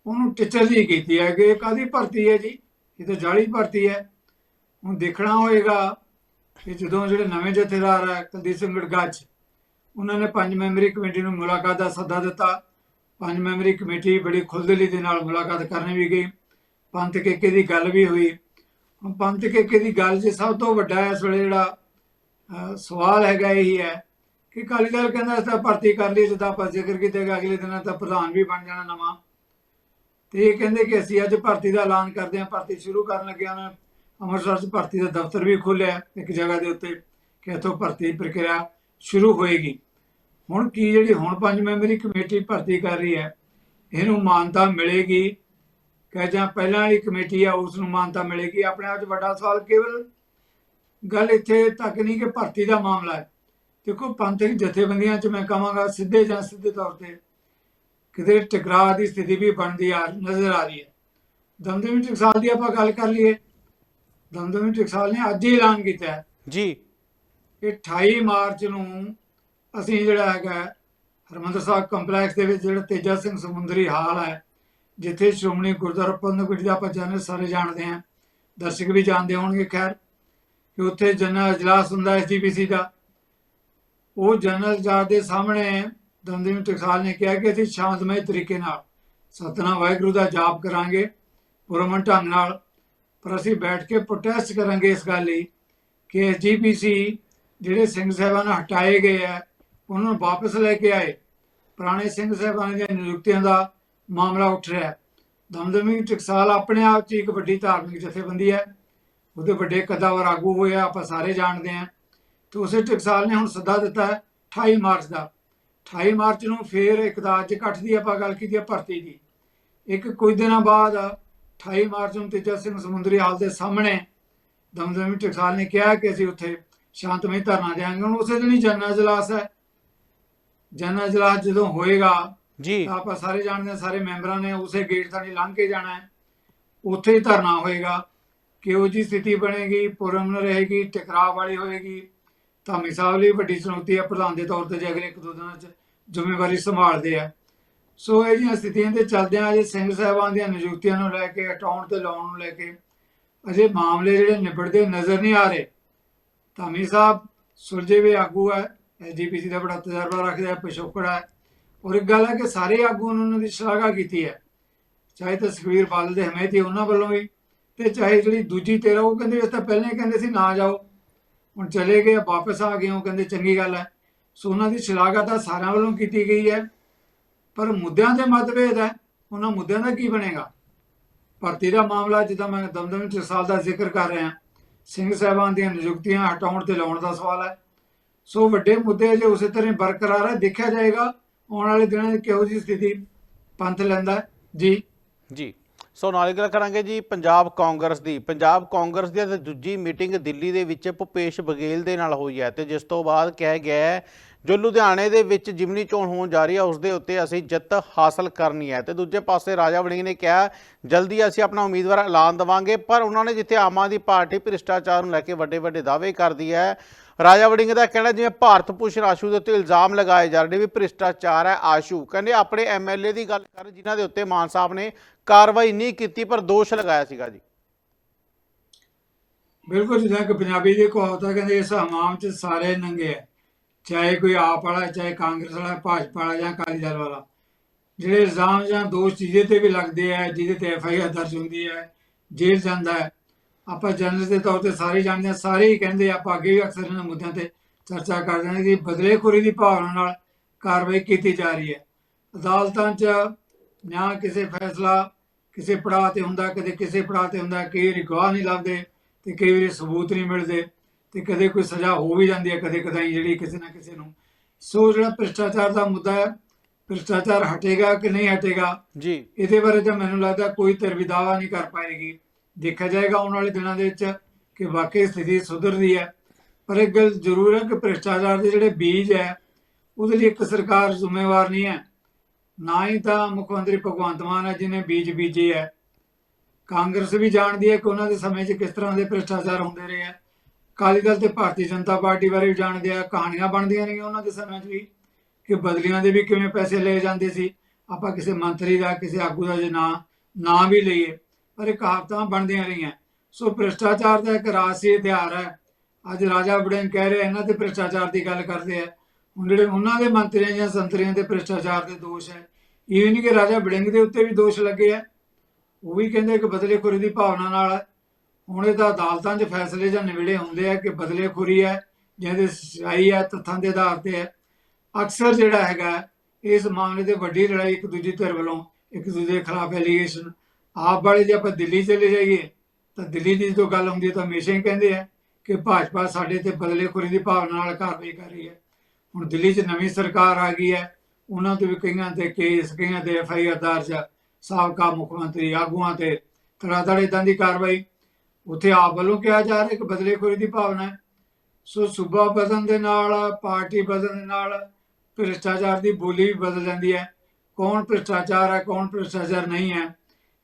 ਉਹਨੂੰ ਟੀਚਰ ਜੀ ਕੀਤੀ ਹੈ ਕਿ ਇਹ ਕਾਦੀ ਭਰਤੀ ਹੈ ਜੀ? ਇਹ ਤਾਂ ਜਾਲੀ ਭਰਤੀ ਹੈ। ਹੁਣ ਦੇਖਣਾ ਹੋਏਗਾ ਕਿ ਜਦੋਂ ਜਿਹੜੇ ਨਵੇਂ ਜਥੇਦਾਰ ਹੈ, ਕੁਲਦੀਪ ਸਿੰਘ ਗੜਗੱਜ ਉਹਨਾਂ ਨੇ ਪੰਜ ਮੈਂਬਰੀ ਕਮੇਟੀ ਨੂੰ ਮੁਲਾਕਾਤ ਦਾ ਸੱਦਾ ਦਿੱਤਾ। ਪੰਜ ਮੈਂਬਰੀ ਕਮੇਟੀ ਬੜੀ ਖੁੱਲ੍ਹਦਿਲੀ ਦੇ ਨਾਲ ਮੁਲਾਕਾਤ ਕਰਨ ਵੀ ਗਈ। ਪੰਥ ਕੇਕੇ ਦੀ ਗੱਲ ਵੀ ਹੋਈ। ਹੁਣ ਪੰਥ ਕੇਕੇ ਦੀ ਗੱਲ 'ਚ ਸਭ ਤੋਂ ਵੱਡਾ ਇਸ ਵੇਲੇ ਜਿਹੜਾ ਸਵਾਲ ਹੈਗਾ ਇਹੀ ਹੈ ਕਿ ਅਕਾਲੀ ਦਲ ਕਹਿੰਦਾ ਅਸੀਂ ਤਾਂ ਭਰਤੀ ਕਰ ਲਈ ਜਿੱਦਾਂ ਆਪਾਂ ਜ਼ਿਕਰ ਕੀਤਾ ਕਿ ਅਗਲੇ ਦਿਨਾਂ ਤਾਂ ਪ੍ਰਧਾਨ ਵੀ ਬਣ ਜਾਣਾ ਨਵਾਂ। ਤੇ ਇਹ ਕਹਿੰਦੇ ਕਿ ਅਸੀਂ ਅੱਜ ਭਰਤੀ ਦਾ ਐਲਾਨ ਕਰਦੇ ਹਾਂ, ਭਰਤੀ ਸ਼ੁਰੂ ਕਰਨ ਲੱਗੇ ਹਾਂ। ਅੰਮ੍ਰਿਤਸਰ 'ਚ ਭਰਤੀ ਦਾ ਦਫ਼ਤਰ ਵੀ ਖੋਲ੍ਹਿਆ ਇੱਕ ਜਗ੍ਹਾ ਦੇ ਉੱਤੇ, ਕਿ ਇੱਥੋਂ ਭਰਤੀ ਪ੍ਰਕਿਰਿਆ ਸ਼ੁਰੂ ਹੋਏਗੀ। ਹੁਣ ਕੀ ਜਿਹੜੀ ਹੁਣ ਪੰਜ ਮੈਂਬਰੀ ਕਮੇਟੀ ਭਰਤੀ ਕਰ ਰਹੀ ਹੈ, ਇਹਨੂੰ ਮਾਨਤਾ ਮਿਲੇਗੀ? ਕਿ ਜਾਂ ਪਹਿਲਾਂ ਵਾਲੀ ਕਮੇਟੀ ਆ, ਉਸ ਨੂੰ ਮਾਨਤਾ ਮਿਲੇਗੀ? ਆਪਣੇ ਆਪ 'ਚ ਵੱਡਾ ਸਵਾਲ, ਕੇਵਲ ਗੱਲ ਇੱਥੇ ਤੱਕ ਨਹੀਂ ਕਿ ਭਰਤੀ ਦਾ ਮਾਮਲਾ ਹੈ। ਦੇਖੋ ਪੰਥਕ ਜਥੇਬੰਦੀਆਂ 'ਚ ਮੈਂ ਕਹਾਂਗਾ ਸਿੱਧੇ ਜਾਂ ਸਿੱਧੇ ਤੌਰ ਤੇ ਕਿਤੇ ਟਕਰਾਅ ਦੀ ਸਥਿਤੀ ਵੀ ਬਣਦੀ ਆ ਨਜ਼ਰ ਆ ਰਹੀ ਹੈ। ਦਮਦਮੀ ਟਕਸਾਲ ਦੀ ਆਪਾਂ ਗੱਲ ਕਰ ਲਈਏ। ਦਮਦਮੀ ਟਕਸਾਲ ਨੇ ਅੱਜ ਹੀ ਐਲਾਨ ਕੀਤਾ ਜੀ। ਕਿ 28 ਮਾਰਚ ਨੂੰ ਅਸੀਂ ਜਿਹੜਾ ਹੈਗਾ ਹਰਮੰਦਰ ਸਾਹਿਬ ਕੰਪਲੈਕਸ ਦੇ ਵਿੱਚ ਜਿਹੜਾ ਤੇਜਾ ਸਿੰਘ ਸਮੁੰਦਰੀ ਹਾਲ ਹੈ ਜਿੱਥੇ ਸ਼੍ਰੋਮਣੀ ਗੁਰਦੁਆਰਾ ਕਮੇਟੀ ਦਾ ਆਪਾਂ ਜਨਰਲ ਸਾਰੇ ਜਾਣਦੇ ਹਾਂ। ਦਰਸ਼ਕ ਵੀ ਜਾਣਦੇ ਹੋਣਗੇ ਖੈਰ। ਕਿ ਉੱਥੇ ਜਨਰਲ ਅਜਲਾਸ ਹੁੰਦਾ ਐਸਜੀਪੀਸੀ ਦਾ। ਉਹ ਜਨਰਲ ਜਾਜ ਦੇ ਸਾਹਮਣੇ ਦਮਦਮੀ ਟਕਸਾਲ ਨੇ ਕਿਹਾ ਕਿ ਅਸੀਂ ਸ਼ਾਂਤਮਈ ਤਰੀਕੇ ਨਾਲ ਸਤਨਾਮ ਵਾਹਿਗੁਰੂ ਦਾ ਜਾਪ ਕਰਾਂਗੇ, ਪੁਰਮਨ ਢੰਗ ਨਾਲ, ਪਰ ਅਸੀਂ ਬੈਠ ਕੇ ਪ੍ਰੋਟੈਸਟ ਕਰਾਂਗੇ ਇਸ ਗੱਲ ਲਈ ਕਿ ਐਸਜੀਪੀਸੀ ਜਿਹੜੇ ਸਿੰਘ ਸਾਹਿਬਾਨ ਹਟਾਏ ਗਏ ਆ, ਉਹਨਾਂ ਨੂੰ ਵਾਪਸ ਲੈ ਕੇ ਆਏ। ਪੁਰਾਣੇ ਸਿੰਘ ਸਾਹਿਬਾਨ ਦੀਆਂ ਨਿਯੁਕਤੀਆਂ ਦਾ ਮਾਮਲਾ ਉੱਠ ਰਿਹਾ। ਹੈ ਦਮਦਮੀ ਟਕਸਾਲ ਆਪਣੇ ਆਪ 'ਚ ਇੱਕ ਵੱਡੀ ਧਾਰਮਿਕ ਜਥੇਬੰਦੀ ਹੈ। ਉਹਦੇ ਵੱਡੇ ਕਦਾਵਰ ਆਗੂ ਹੋਏ ਆ, ਆਪਾਂ ਸਾਰੇ ਜਾਣਦੇ ਹਾਂ। ਤੇ ਉਸੇ ਟਕਸਾਲ ਨੇ ਹੁਣ ਸੱਦਾ ਦਿੱਤਾ ਹੈ 28 ਮਾਰਚ ਦਾ। 28 ਮਾਰਚ ਨੂੰ ਫੇਰ ਇੱਕ ਦਾ ਅੱਜ ਇਕੱਠ ਦੀ ਆਪਾਂ ਗੱਲ ਕੀਤੀ ਹੈ ਭਰਤੀ ਦੀ। ਇੱਕ ਕੁਝ ਦਿਨਾਂ ਬਾਅਦ 28 ਮਾਰਚ ਨੂੰ ਤੇਜਾ ਸਿੰਘ ਸਮੁੰਦਰੀ ਹਾਲ ਦੇ ਸਾਹਮਣੇ ਦਮਦਮੀ ਟਕਸਾਲ ਨੇ ਕਿਹਾ ਕਿ ਅਸੀਂ ਉੱਥੇ ਸ਼ਾਂਤਮਈ ਧਰਨਾ ਦੇਵਾਂਗੇ। ਹੁਣ ਉਸੇ ਦਿਨ ਹੀ ਜਨ ਅਜਲਾਸ ਹੈ। ਜਨ ਅਜਲਾਸ ਜਦੋਂ ਹੋਏਗਾ ਜੀ। ਆਪਾਂ ਸਾਰੇ ਜਾਣਦੇ ਸਾਰੇ ਮੈਂਬਰਾਂ ਨੇ ਉਸੇ ਗੇਟ ਥਾਣੀ ਲੰਘ ਕੇ ਜਾਣਾ ਹੈ। ਉੱਥੇ ਹੀ ਧਰਨਾ ਹੋਏਗਾ ਕਿਹੋ ਜੀ ਸਥਿਤੀ ਬਣੇਗੀ ਪੁਰਮਨ ਰਹੇਗੀ ਟਕਰਾਅ ਵਾਲੀ ਹੋਏਗੀ। ਧਾਮੀ ਸਾਹਿਬ ਲਈ ਵੱਡੀ ਚੁਣੌਤੀ ਹੈ, ਪ੍ਰਧਾਨ ਦੇ ਤੌਰ ਤੇ ਜੇ ਅਗਲੇ ਇੱਕ ਦੋ ਦਿਨਾਂ 'ਚ ਜ਼ਿੰਮੇਵਾਰੀ ਸੰਭਾਲਦੇ ਆ। ਸੋ ਇਹ ਜਿਹੀਆਂ ਸਥਿਤੀਆਂ ਦੇ ਚੱਲਦਿਆਂ ਅਜੇ ਸਿੰਘ ਸਾਹਿਬਾਨ ਦੀਆਂ ਨਿਯੁਕਤੀਆਂ ਨੂੰ ਲੈ ਕੇ, ਹਟਾਉਣ ਤੇ ਲਾਉਣ ਨੂੰ ਲੈ ਕੇ ਅਜੇ ਮਾਮਲੇ ਜਿਹੜੇ ਨਿਬੜਦੇ ਨਜ਼ਰ ਨਹੀਂ ਆ ਰਹੇ। ਧਾਮੀ ਸਾਹਿਬ ਸੁਲਝੇ ਹੋਏ ਆਗੂ ਹੈ ਐਸਜੀਪੀਸੀ ਦਾ ਬੜਾ ਤਜਰਬਾ ਰੱਖਦਾ ਪਿਛੋਕੜ ਹੈ। ਔਰ ਇੱਕ ਗੱਲ ਹੈ ਕਿ ਸਾਰੇ ਆਗੂਆਂ ਨੇ ਉਹਨਾਂ ਦੀ ਸ਼ਲਾਘਾ ਕੀਤੀ ਹੈ। ਚਾਹੇ ਤਾਂ ਸੁਖਬੀਰ ਬਾਦਲ ਦੇ ਹਮਾਇਤੀ ਉਹਨਾਂ ਵੱਲੋਂ ਵੀ ਤੇ ਚਾਹੇ ਜਿਹੜੀ ਦੂਜੀ ਤੇਰਾ ਉਹ ਕਹਿੰਦੇ ਇਸ ਤਾਂ ਪਹਿਲਾਂ ਹੀ ਕਹਿੰਦੇ ਸੀ, ਨਾ ਜਾਓ। ਹੁਣ ਚਲੇ ਗਏ, ਵਾਪਸ ਆ ਗਏ, ਉਹ ਕਹਿੰਦੇ ਚੰਗੀ ਗੱਲ ਹੈ। ਸੋ ਉਹਨਾਂ ਦੀ ਸ਼ਲਾਘਾ ਤਾਂ ਸਾਰਿਆਂ ਵੱਲੋਂ ਕੀਤੀ ਗਈ ਹੈ। ਪਰ ਮੁੱਦਿਆਂ ਦੇ ਮਤਭੇਦ ਹੈ। ਉਹਨਾਂ ਮੁੱਦਿਆਂ ਦਾ ਕੀ ਬਣੇਗਾ? ਭਰਤੀ ਦਾ ਮਾਮਲਾ, ਜਿੱਦਾਂ ਮੈਂ ਦਮਦਮ ਟਕਸਾਲ ਦਾ ਜ਼ਿਕਰ ਕਰ ਰਿਹਾ, ਸਿੰਘ ਸਾਹਿਬਾਨ ਦੀਆਂ ਨਿਯੁਕਤੀਆਂ ਹਟਾਉਣ ਤੇ ਲਾਉਣ ਦਾ ਸਵਾਲ ਹੈ। ਸੋ ਵੱਡੇ ਮੁੱਦੇ ਜੇ ਉਸੇ ਤਰ੍ਹਾਂ ਹੀ ਬਰਕਰਾਰ ਹੈ। ਦੇਖਿਆ ਜਾਏਗਾ, ਆਉਣ ਵਾਲੇ ਦਿਨਾਂ 'ਚ ਕਿਹੋ ਜਿਹੀ ਸਥਿਤੀ ਪੰਥ ਲੈਂਦਾ ਜੀ। ਜੀ। ਸੋ ਨਾਲ ਹੀ ਗੱਲ ਕਰਾਂਗੇ ਜੀ ਪੰਜਾਬ ਕਾਂਗਰਸ ਦੀ। ਪੰਜਾਬ ਕਾਂਗਰਸ ਦੀ ਦੂਜੀ ਮੀਟਿੰਗ ਦਿੱਲੀ ਦੇ ਵਿੱਚ ਭੁਪੇਸ਼ ਬਘੇਲ ਦੇ ਨਾਲ ਹੋਈ ਹੈ ਤੇ ਜਿਸ ਤੋਂ ਬਾਅਦ ਕਿਹਾ ਗਿਆ ਹੈ, ਜੋ ਲੁਧਿਆਣੇ ਦੇ ਵਿੱਚ ਜਿਮਨੀ ਚੋਣ ਹੋਣ ਜਾ ਰਹੀ ਹੈ ਉਸ ਦੇ ਉੱਤੇ ਅਸੀਂ ਜਿੱਤ ਹਾਸਲ ਕਰਨੀ ਹੈ। ਤੇ ਦੂਜੇ ਪਾਸੇ ਰਾਜਾ ਵੜਿੰਗ ਨੇ ਕਿਹਾ, ਜਲਦੀ ਅਸੀਂ ਆਪਣਾ ਉਮੀਦਵਾਰ ਐਲਾਨ ਦੇਵਾਂਗੇ, ਪਰ ਉਹਨਾਂ ਨੇ ਜਿੱਥੇ ਆਮ ਆਦਮੀ ਪਾਰਟੀ ਭ੍ਰਿਸ਼ਟਾਚਾਰ ਨੂੰ ਲੈ ਕੇ ਵੱਡੇ ਵੱਡੇ ਦਾਅਵੇ ਕਰਦੀ ਹੈ ਰਾਜਾ ਵੜਿੰਗ ਦਾ ਕਹਿਣਾ ਜਿਵੇਂ ਭਾਰਤ ਭੂਸ਼ਣ ਆਸ਼ੂ ਦੇ ਉੱਤੇ ਇਲਜ਼ਾਮ ਲਗਾਏ ਜਾ ਰਹੇ ਨੇ ਵੀ ਭ੍ਰਿਸ਼ਟਾਚਾਰ ਹੈ ਆਸ਼ੂ। ਕਹਿੰਦੇ ਆਪਣੇ ਐਮਐਲਏ ਦੀ ਗੱਲ ਕਰ, ਜਿਨ੍ਹਾਂ ਦੇ ਉੱਤੇ ਮਾਨ ਸਾਹਿਬ ਨੇ ਕਾਰਵਾਈ ਨਹੀਂ ਕੀਤੀ, ਪਰ ਦੋਸ਼ ਲਗਾਇਆ ਸੀਗਾ ਜੀ। ਬਿਲਕੁਲ ਜਿੱਦਾਂ ਕਿ ਪੰਜਾਬੀ ਦੀ ਕਹਾਵਤ ਹੈ, ਕਹਿੰਦੇ ਇਸ ਹਮਾਮ 'ਚ ਸਾਰੇ ਨੰਗੇ ਹੈ, ਚਾਹੇ ਕੋਈ ਆਪ ਵਾਲਾ ਚਾਹੇ ਕਾਂਗਰਸ ਵਾਲਾ ਭਾਜਪਾ ਵਾਲਾ ਜਾਂ ਅਕਾਲੀ ਦਲ ਵਾਲਾ। ਜਿਹੜੇ ਇਲਜ਼ਾਮ ਜਾਂ ਦੋਸ਼ ਜਿਹਦੇ ਤੇ ਵੀ ਲੱਗਦੇ ਆ ਜਿਹਦੇ ਤੇ ਐਫ ਆਈ ਆਰ ਦਰਜ ਹੁੰਦੀ ਹੈ, ਜੇਲ੍ਹ ਜਾਂਦਾ ਹੈ ਆਪਾਂ ਜਨਰਲ ਦੇ ਤੌਰ ਤੇ ਸਾਰੇ ਜਾਣਦੇ ਹਾਂ ਸਾਰੇ ਹੀ ਕਹਿੰਦੇ ਆ, ਆਪਾਂ ਅੱਗੇ ਵੀ ਅਕਸਰ ਇਹਨਾਂ ਮੁੱਦਿਆਂ ਤੇ ਚਰਚਾ ਕਰਦੇ ਨੇ ਕਿ ਬਦਲੇਖੋਰੀ ਦੀ ਭਾਵਨਾ ਨਾਲ ਕਾਰਵਾਈ ਕੀਤੀ ਜਾ ਰਹੀ ਹੈ। ਅਦਾਲਤਾਂ 'ਚ ਨਾ ਕਿਸੇ ਫੈਸਲਾ ਕਿਸੇ ਪੜਾਅ ਤੇ ਹੁੰਦਾ ਕਦੇ ਕਿਸੇ ਪੜਾਅ ਤੇ ਹੁੰਦਾ ਕਈ ਵਾਰੀ ਗਵਾਹ ਨਹੀਂ ਲੱਭਦੇ ਤੇ ਕਈ ਵਾਰੀ ਸਬੂਤ ਨਹੀਂ ਮਿਲਦੇ ਤੇ ਕਦੇ ਕੋਈ ਸਜ਼ਾ ਹੋ ਵੀ ਜਾਂਦੀ ਹੈ ਕਦੇ ਕਦਾਈ ਜਿਹੜੀ ਕਿਸੇ ਨਾ ਕਿਸੇ ਨੂੰ। ਸੋ ਜਿਹੜਾ ਭ੍ਰਿਸ਼ਟਾਚਾਰ ਦਾ ਮੁੱਦਾ ਹੈ ਭ੍ਰਿਸ਼ਟਾਚਾਰ ਹਟੇਗਾ ਕਿ ਨਹੀਂ ਹਟੇਗਾ ਜੀ। ਇਹਦੇ ਬਾਰੇ ਤਾਂ ਮੈਨੂੰ ਲੱਗਦਾ ਕੋਈ ਧਿਰ ਵੀ ਦਾਅਵਾ ਨਹੀਂ ਕਰ ਪਾਏਗੀ। ਦੇਖਿਆ ਜਾਏਗਾ ਆਉਣ ਵਾਲੇ ਦਿਨਾਂ ਦੇ ਵਿੱਚ ਕਿ ਵਾਕਈ ਸਥਿਤੀ ਸੁਧਰਦੀ ਹੈ। ਪਰ ਇੱਕ ਗੱਲ ਜ਼ਰੂਰ ਹੈ ਕਿ ਭ੍ਰਿਸ਼ਟਾਚਾਰ ਦੇ ਜਿਹੜੇ ਬੀਜ ਹੈ, ਉਹਦੇ ਲਈ ਇੱਕ ਸਰਕਾਰ ਜ਼ਿੰਮੇਵਾਰ ਨਹੀਂ ਹੈ। ਨਾ ਹੀ ਤਾਂ ਮੁੱਖ ਮੰਤਰੀ ਭਗਵੰਤ ਮਾਨ ਹੈ, ਜਿਹਨੇ ਬੀਜ ਬੀਜੇ ਹੈ। ਕਾਂਗਰਸ ਵੀ ਜਾਣਦੀ ਹੈ ਕਿ ਉਹਨਾਂ ਦੇ ਸਮੇਂ 'ਚ ਕਿਸ ਤਰ੍ਹਾਂ ਦੇ ਭ੍ਰਿਸ਼ਟਾਚਾਰ ਹੁੰਦੇ ਰਹੇ ਹੈ। ਅਕਾਲੀ ਦਲ ਤੇ ਭਾਰਤੀ ਜਨਤਾ ਪਾਰਟੀ ਬਾਰੇ ਵੀ ਜਾਣਦੇ ਆ, ਕਹਾਣੀਆਂ ਬਣਦੀਆਂ ਰਹੀਆਂ ਉਹਨਾਂ ਦੇ ਸਮੇਂ 'ਚ ਵੀ ਕਿ ਬਦਲੀਆਂ ਦੇ ਵੀ ਕਿਵੇਂ ਪੈਸੇ ਲਏ ਜਾਂਦੇ ਸੀ। ਆਪਾਂ ਕਿਸੇ ਮੰਤਰੀ ਦਾ, ਕਿਸੇ ਆਗੂ ਦਾ ਜੇ ਨਾਂ ਨਾਂ ਵੀ ਲਈਏ। ਪਰ ਇਹ ਕਹਾਵਤਾਂ ਬਣਦੀਆਂ ਰਹੀਆਂ। ਸੋ ਭ੍ਰਿਸ਼ਟਾਚਾਰ ਦਾ ਇੱਕ ਰਾਜਸੀ ਹਥਿਆਰ ਹੈ। ਅੱਜ ਰਾਜਾ ਵੜਿੰਗ ਕਹਿ ਰਹੇ, ਇਹਨਾਂ ਤੇ ਭ੍ਰਿਸ਼ਟਾਚਾਰ ਦੀ ਗੱਲ ਕਰਦੇ ਆ। ਹੁਣ ਜਿਹੜੇ ਉਹਨਾਂ ਦੇ ਮੰਤਰੀਆਂ ਜਾਂ ਸੰਤਰੀਆਂ ਤੇ ਭ੍ਰਿਸ਼ਟਾਚਾਰ ਦੇ ਦੋਸ਼ ਹੈ। ਇਹ ਨਹੀਂ ਕਿ ਰਾਜਾ ਵੜਿੰਗ ਦੇ ਉੱਤੇ ਵੀ ਦੋਸ਼ ਲੱਗੇ ਆ। ਉਹ ਵੀ ਕਹਿੰਦੇ ਕਿ ਬਦਲੇਖੋਰੀ ਦੀ ਭਾਵਨਾ ਨਾਲ ਹੈ। ਹੁਣ ਇਹ ਤਾਂ ਅਦਾਲਤਾਂ 'ਚ ਫੈਸਲੇ ਜਾਂ ਨਿਬੜੇ ਹੁੰਦੇ ਆ ਕਿ ਬਦਲੇਖੋਰੀ ਹੈ, ਜਿਹਦੇ ਸਚਾਈ ਹੈ, ਤੱਥਾਂ ਦੇ ਆਧਾਰ ਤੇ ਹੈ। ਅਕਸਰ ਜਿਹੜਾ ਹੈਗਾ, ਇਸ ਮਾਮਲੇ ਤੇ ਵੱਡੀ ਲੜਾਈ ਇੱਕ ਦੂਜੀ ਧਿਰ ਵੱਲੋਂ, ਇੱਕ ਦੂਜੇ ਦੇ ਖਿਲਾਫ ਐਲੀਗੇਸ਼ਨ ਆਪ ਵਾਲੇ ਜੇ ਆਪਾਂ ਦਿੱਲੀ ਚਲੇ ਜਾਈਏ, ਤਾਂ ਦਿੱਲੀ ਦੀ ਜਦੋਂ ਗੱਲ ਹੁੰਦੀ ਹੈ ਤਾਂ ਹਮੇਸ਼ਾ ਹੀ ਕਹਿੰਦੇ ਆ ਕਿ ਭਾਜਪਾ ਸਾਡੇ ਤੇ ਬਦਲੇਖੋਰੀ ਦੀ ਭਾਵਨਾ ਨਾਲ ਕਾਰਵਾਈ ਕਰ ਰਹੀ ਹੈ। ਹੁਣ ਦਿੱਲੀ 'ਚ ਨਵੀਂ ਸਰਕਾਰ ਆ ਗਈ ਹੈ, ਉਹਨਾਂ ਤੇ ਵੀ ਕਈਆਂ ਤੇ ਕੇਸ, ਕਈਆਂ ਤੇ ਐਫ ਆਈ ਆਰ ਦਰਜ ਸਾਬਕਾ ਮੁੱਖ ਮੰਤਰੀ ਆਗੂਆਂ ਤੇ ਧੜਾਧੜ ਇਦਾਂ ਦੀ ਕਾਰਵਾਈ। ਉੱਥੇ ਆਪ ਵੱਲੋਂ ਕਿਹਾ ਜਾ ਰਿਹਾ ਕਿ ਬਦਲੇਖੋਰੀ ਦੀ ਭਾਵਨਾ ਹੈ। ਸੋ ਸੂਬਾ ਬਦਲਣ ਦੇ ਨਾਲ, ਪਾਰਟੀ ਬਦਲਣ ਦੇ ਨਾਲ ਭ੍ਰਿਸ਼ਟਾਚਾਰ ਦੀ ਬੋਲੀ ਵੀ ਬਦਲ ਜਾਂਦੀ ਹੈ। ਕੌਣ ਭ੍ਰਿਸ਼ਟਾਚਾਰ ਹੈ, ਕੌਣ ਭ੍ਰਿਸ਼ਟਾਚਾਰ ਨਹੀਂ ਹੈ।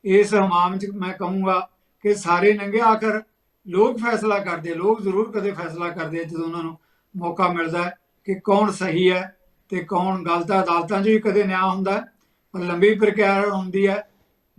ਇਸ ਹਮਾਮ 'ਚ ਮੈਂ ਕਹੂੰਗਾ ਕਿ ਸਾਰੇ ਨੰਗੇ ਆਖਰ ਲੋਕ ਫੈਸਲਾ ਕਰਦੇ, ਲੋਕ ਜ਼ਰੂਰ ਕਦੇ ਫੈਸਲਾ ਕਰਦੇ ਜਦੋਂ ਉਹਨਾਂ ਨੂੰ ਮੌਕਾ ਮਿਲਦਾ ਹੈ ਕਿ ਕੌਣ ਸਹੀ ਹੈ ਤੇ ਕੌਣ ਗਲਤ ਹੈ। ਅਦਾਲਤਾਂ 'ਚ ਵੀ ਕਦੇ ਨਿਆਂ ਹੁੰਦਾ ਪਰ ਲੰਬੀ ਪ੍ਰਕਿਰਿਆ ਹੁੰਦੀ ਹੈ।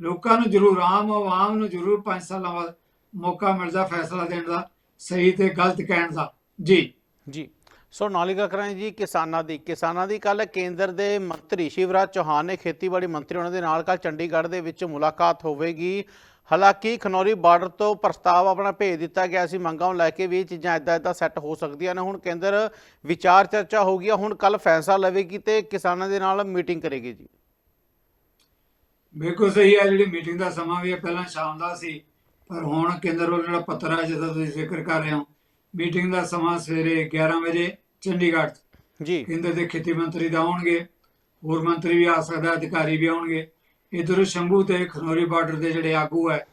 ਲੋਕਾਂ ਨੂੰ ਜ਼ਰੂਰ, ਆਮ ਆਵਾਮ ਨੂੰ ਜ਼ਰੂਰ 5 ਸਾਲਾਂ ਬਾਅਦ ਮੌਕਾ ਮਿਲਦਾ ਫੈਸਲਾ ਦੇਣ ਦਾ, ਸਹੀ ਤੇ ਗਲਤ ਕਹਿਣ ਦਾ। ਜੀ। ਜੀ। ਸੋ ਨਾਲਿਕਾ ਕਰਾਂ ਜੀ ਕਿਸਾਨਾਂ ਦੀ। ਕਿਸਾਨਾਂ ਦੀ ਕੱਲ ਕੇਂਦਰ ਦੇ ਮੰਤਰੀ ਸ਼ਿਵਰਾਜ ਚੌਹਾਨ ਨੇ ਖੇਤੀਬਾੜੀ ਮੰਤਰੀ ਉਹਨਾਂ ਦੇ ਨਾਲ ਕੱਲ ਚੰਡੀਗੜ੍ਹ ਦੇ ਵਿੱਚ ਮੁਲਾਕਾਤ ਹੋਵੇਗੀ। ਹਾਲਾਂਕਿ ਖਨੌਰੀ ਬਾਰਡਰ ਤੋਂ ਪ੍ਰਸਤਾਵ ਆਪਣਾ ਭੇਜ ਦਿੱਤਾ ਗਿਆ ਸੀ। ਮੰਗਾਂ ਨੂੰ ਲੈ ਕੇ ਵੀ ਇਹ ਚੀਜ਼ਾਂ ਇਦਾਂ ਇਦਾਂ ਸੈੱਟ ਹੋ ਸਕਦੀਆਂ ਨੇ। ਹੁਣ ਕੇਂਦਰ ਵਿਚਾਰ ਚਰਚਾ ਹੋ ਗਈ ਹੁਣ ਕੱਲ ਫੈਸਲਾ ਲਵੇਗੀ ਤੇ ਕਿਸਾਨਾਂ ਦੇ ਨਾਲ ਮੀਟਿੰਗ ਕਰੇਗੀ ਜੀ। ਬਿਲਕੁਲ ਸਹੀ ਹੈ ਜਿਹੜੀ ਮੀਟਿੰਗ ਦਾ ਸਮਾਂ ਵੀ ਹੈ ਪਹਿਲਾਂ ਸ਼ਾਮ ਦਾ ਸੀ। ਪਰ ਹੁਣ ਕੇਂਦਰ ਵੱਲੋਂ ਜਿਹੜਾ ਪੱਤਰ ਹੈ ਜਿਹਦਾ ਤੁਸੀਂ ਜ਼ਿਕਰ ਕਰ ਰਹੇ ਹੋ ਮੀਟਿੰਗ ਦਾ ਸਮਾਂ ਸਵੇਰੇ 11 ਵਜੇ ਚੰਡੀਗੜ੍ਹ ਜੀ। ਕੇਂਦਰ ਦੇ ਖੇਤੀ ਮੰਤਰੀ ਦਾ ਆਉਣਗੇ। ਹੋਰ ਮੰਤਰੀ ਵੀ ਆ ਸਕਦਾ ਅਧਿਕਾਰੀ ਵੀ ਆਉਣਗੇ। ਇਧਰ ਸ਼ੰਭੂ ਤੇ ਖਨੌਰੀ ਬਾਰਡਰ ਦੇ ਜਿਹੜੇ ਆਗੂ ਹੈ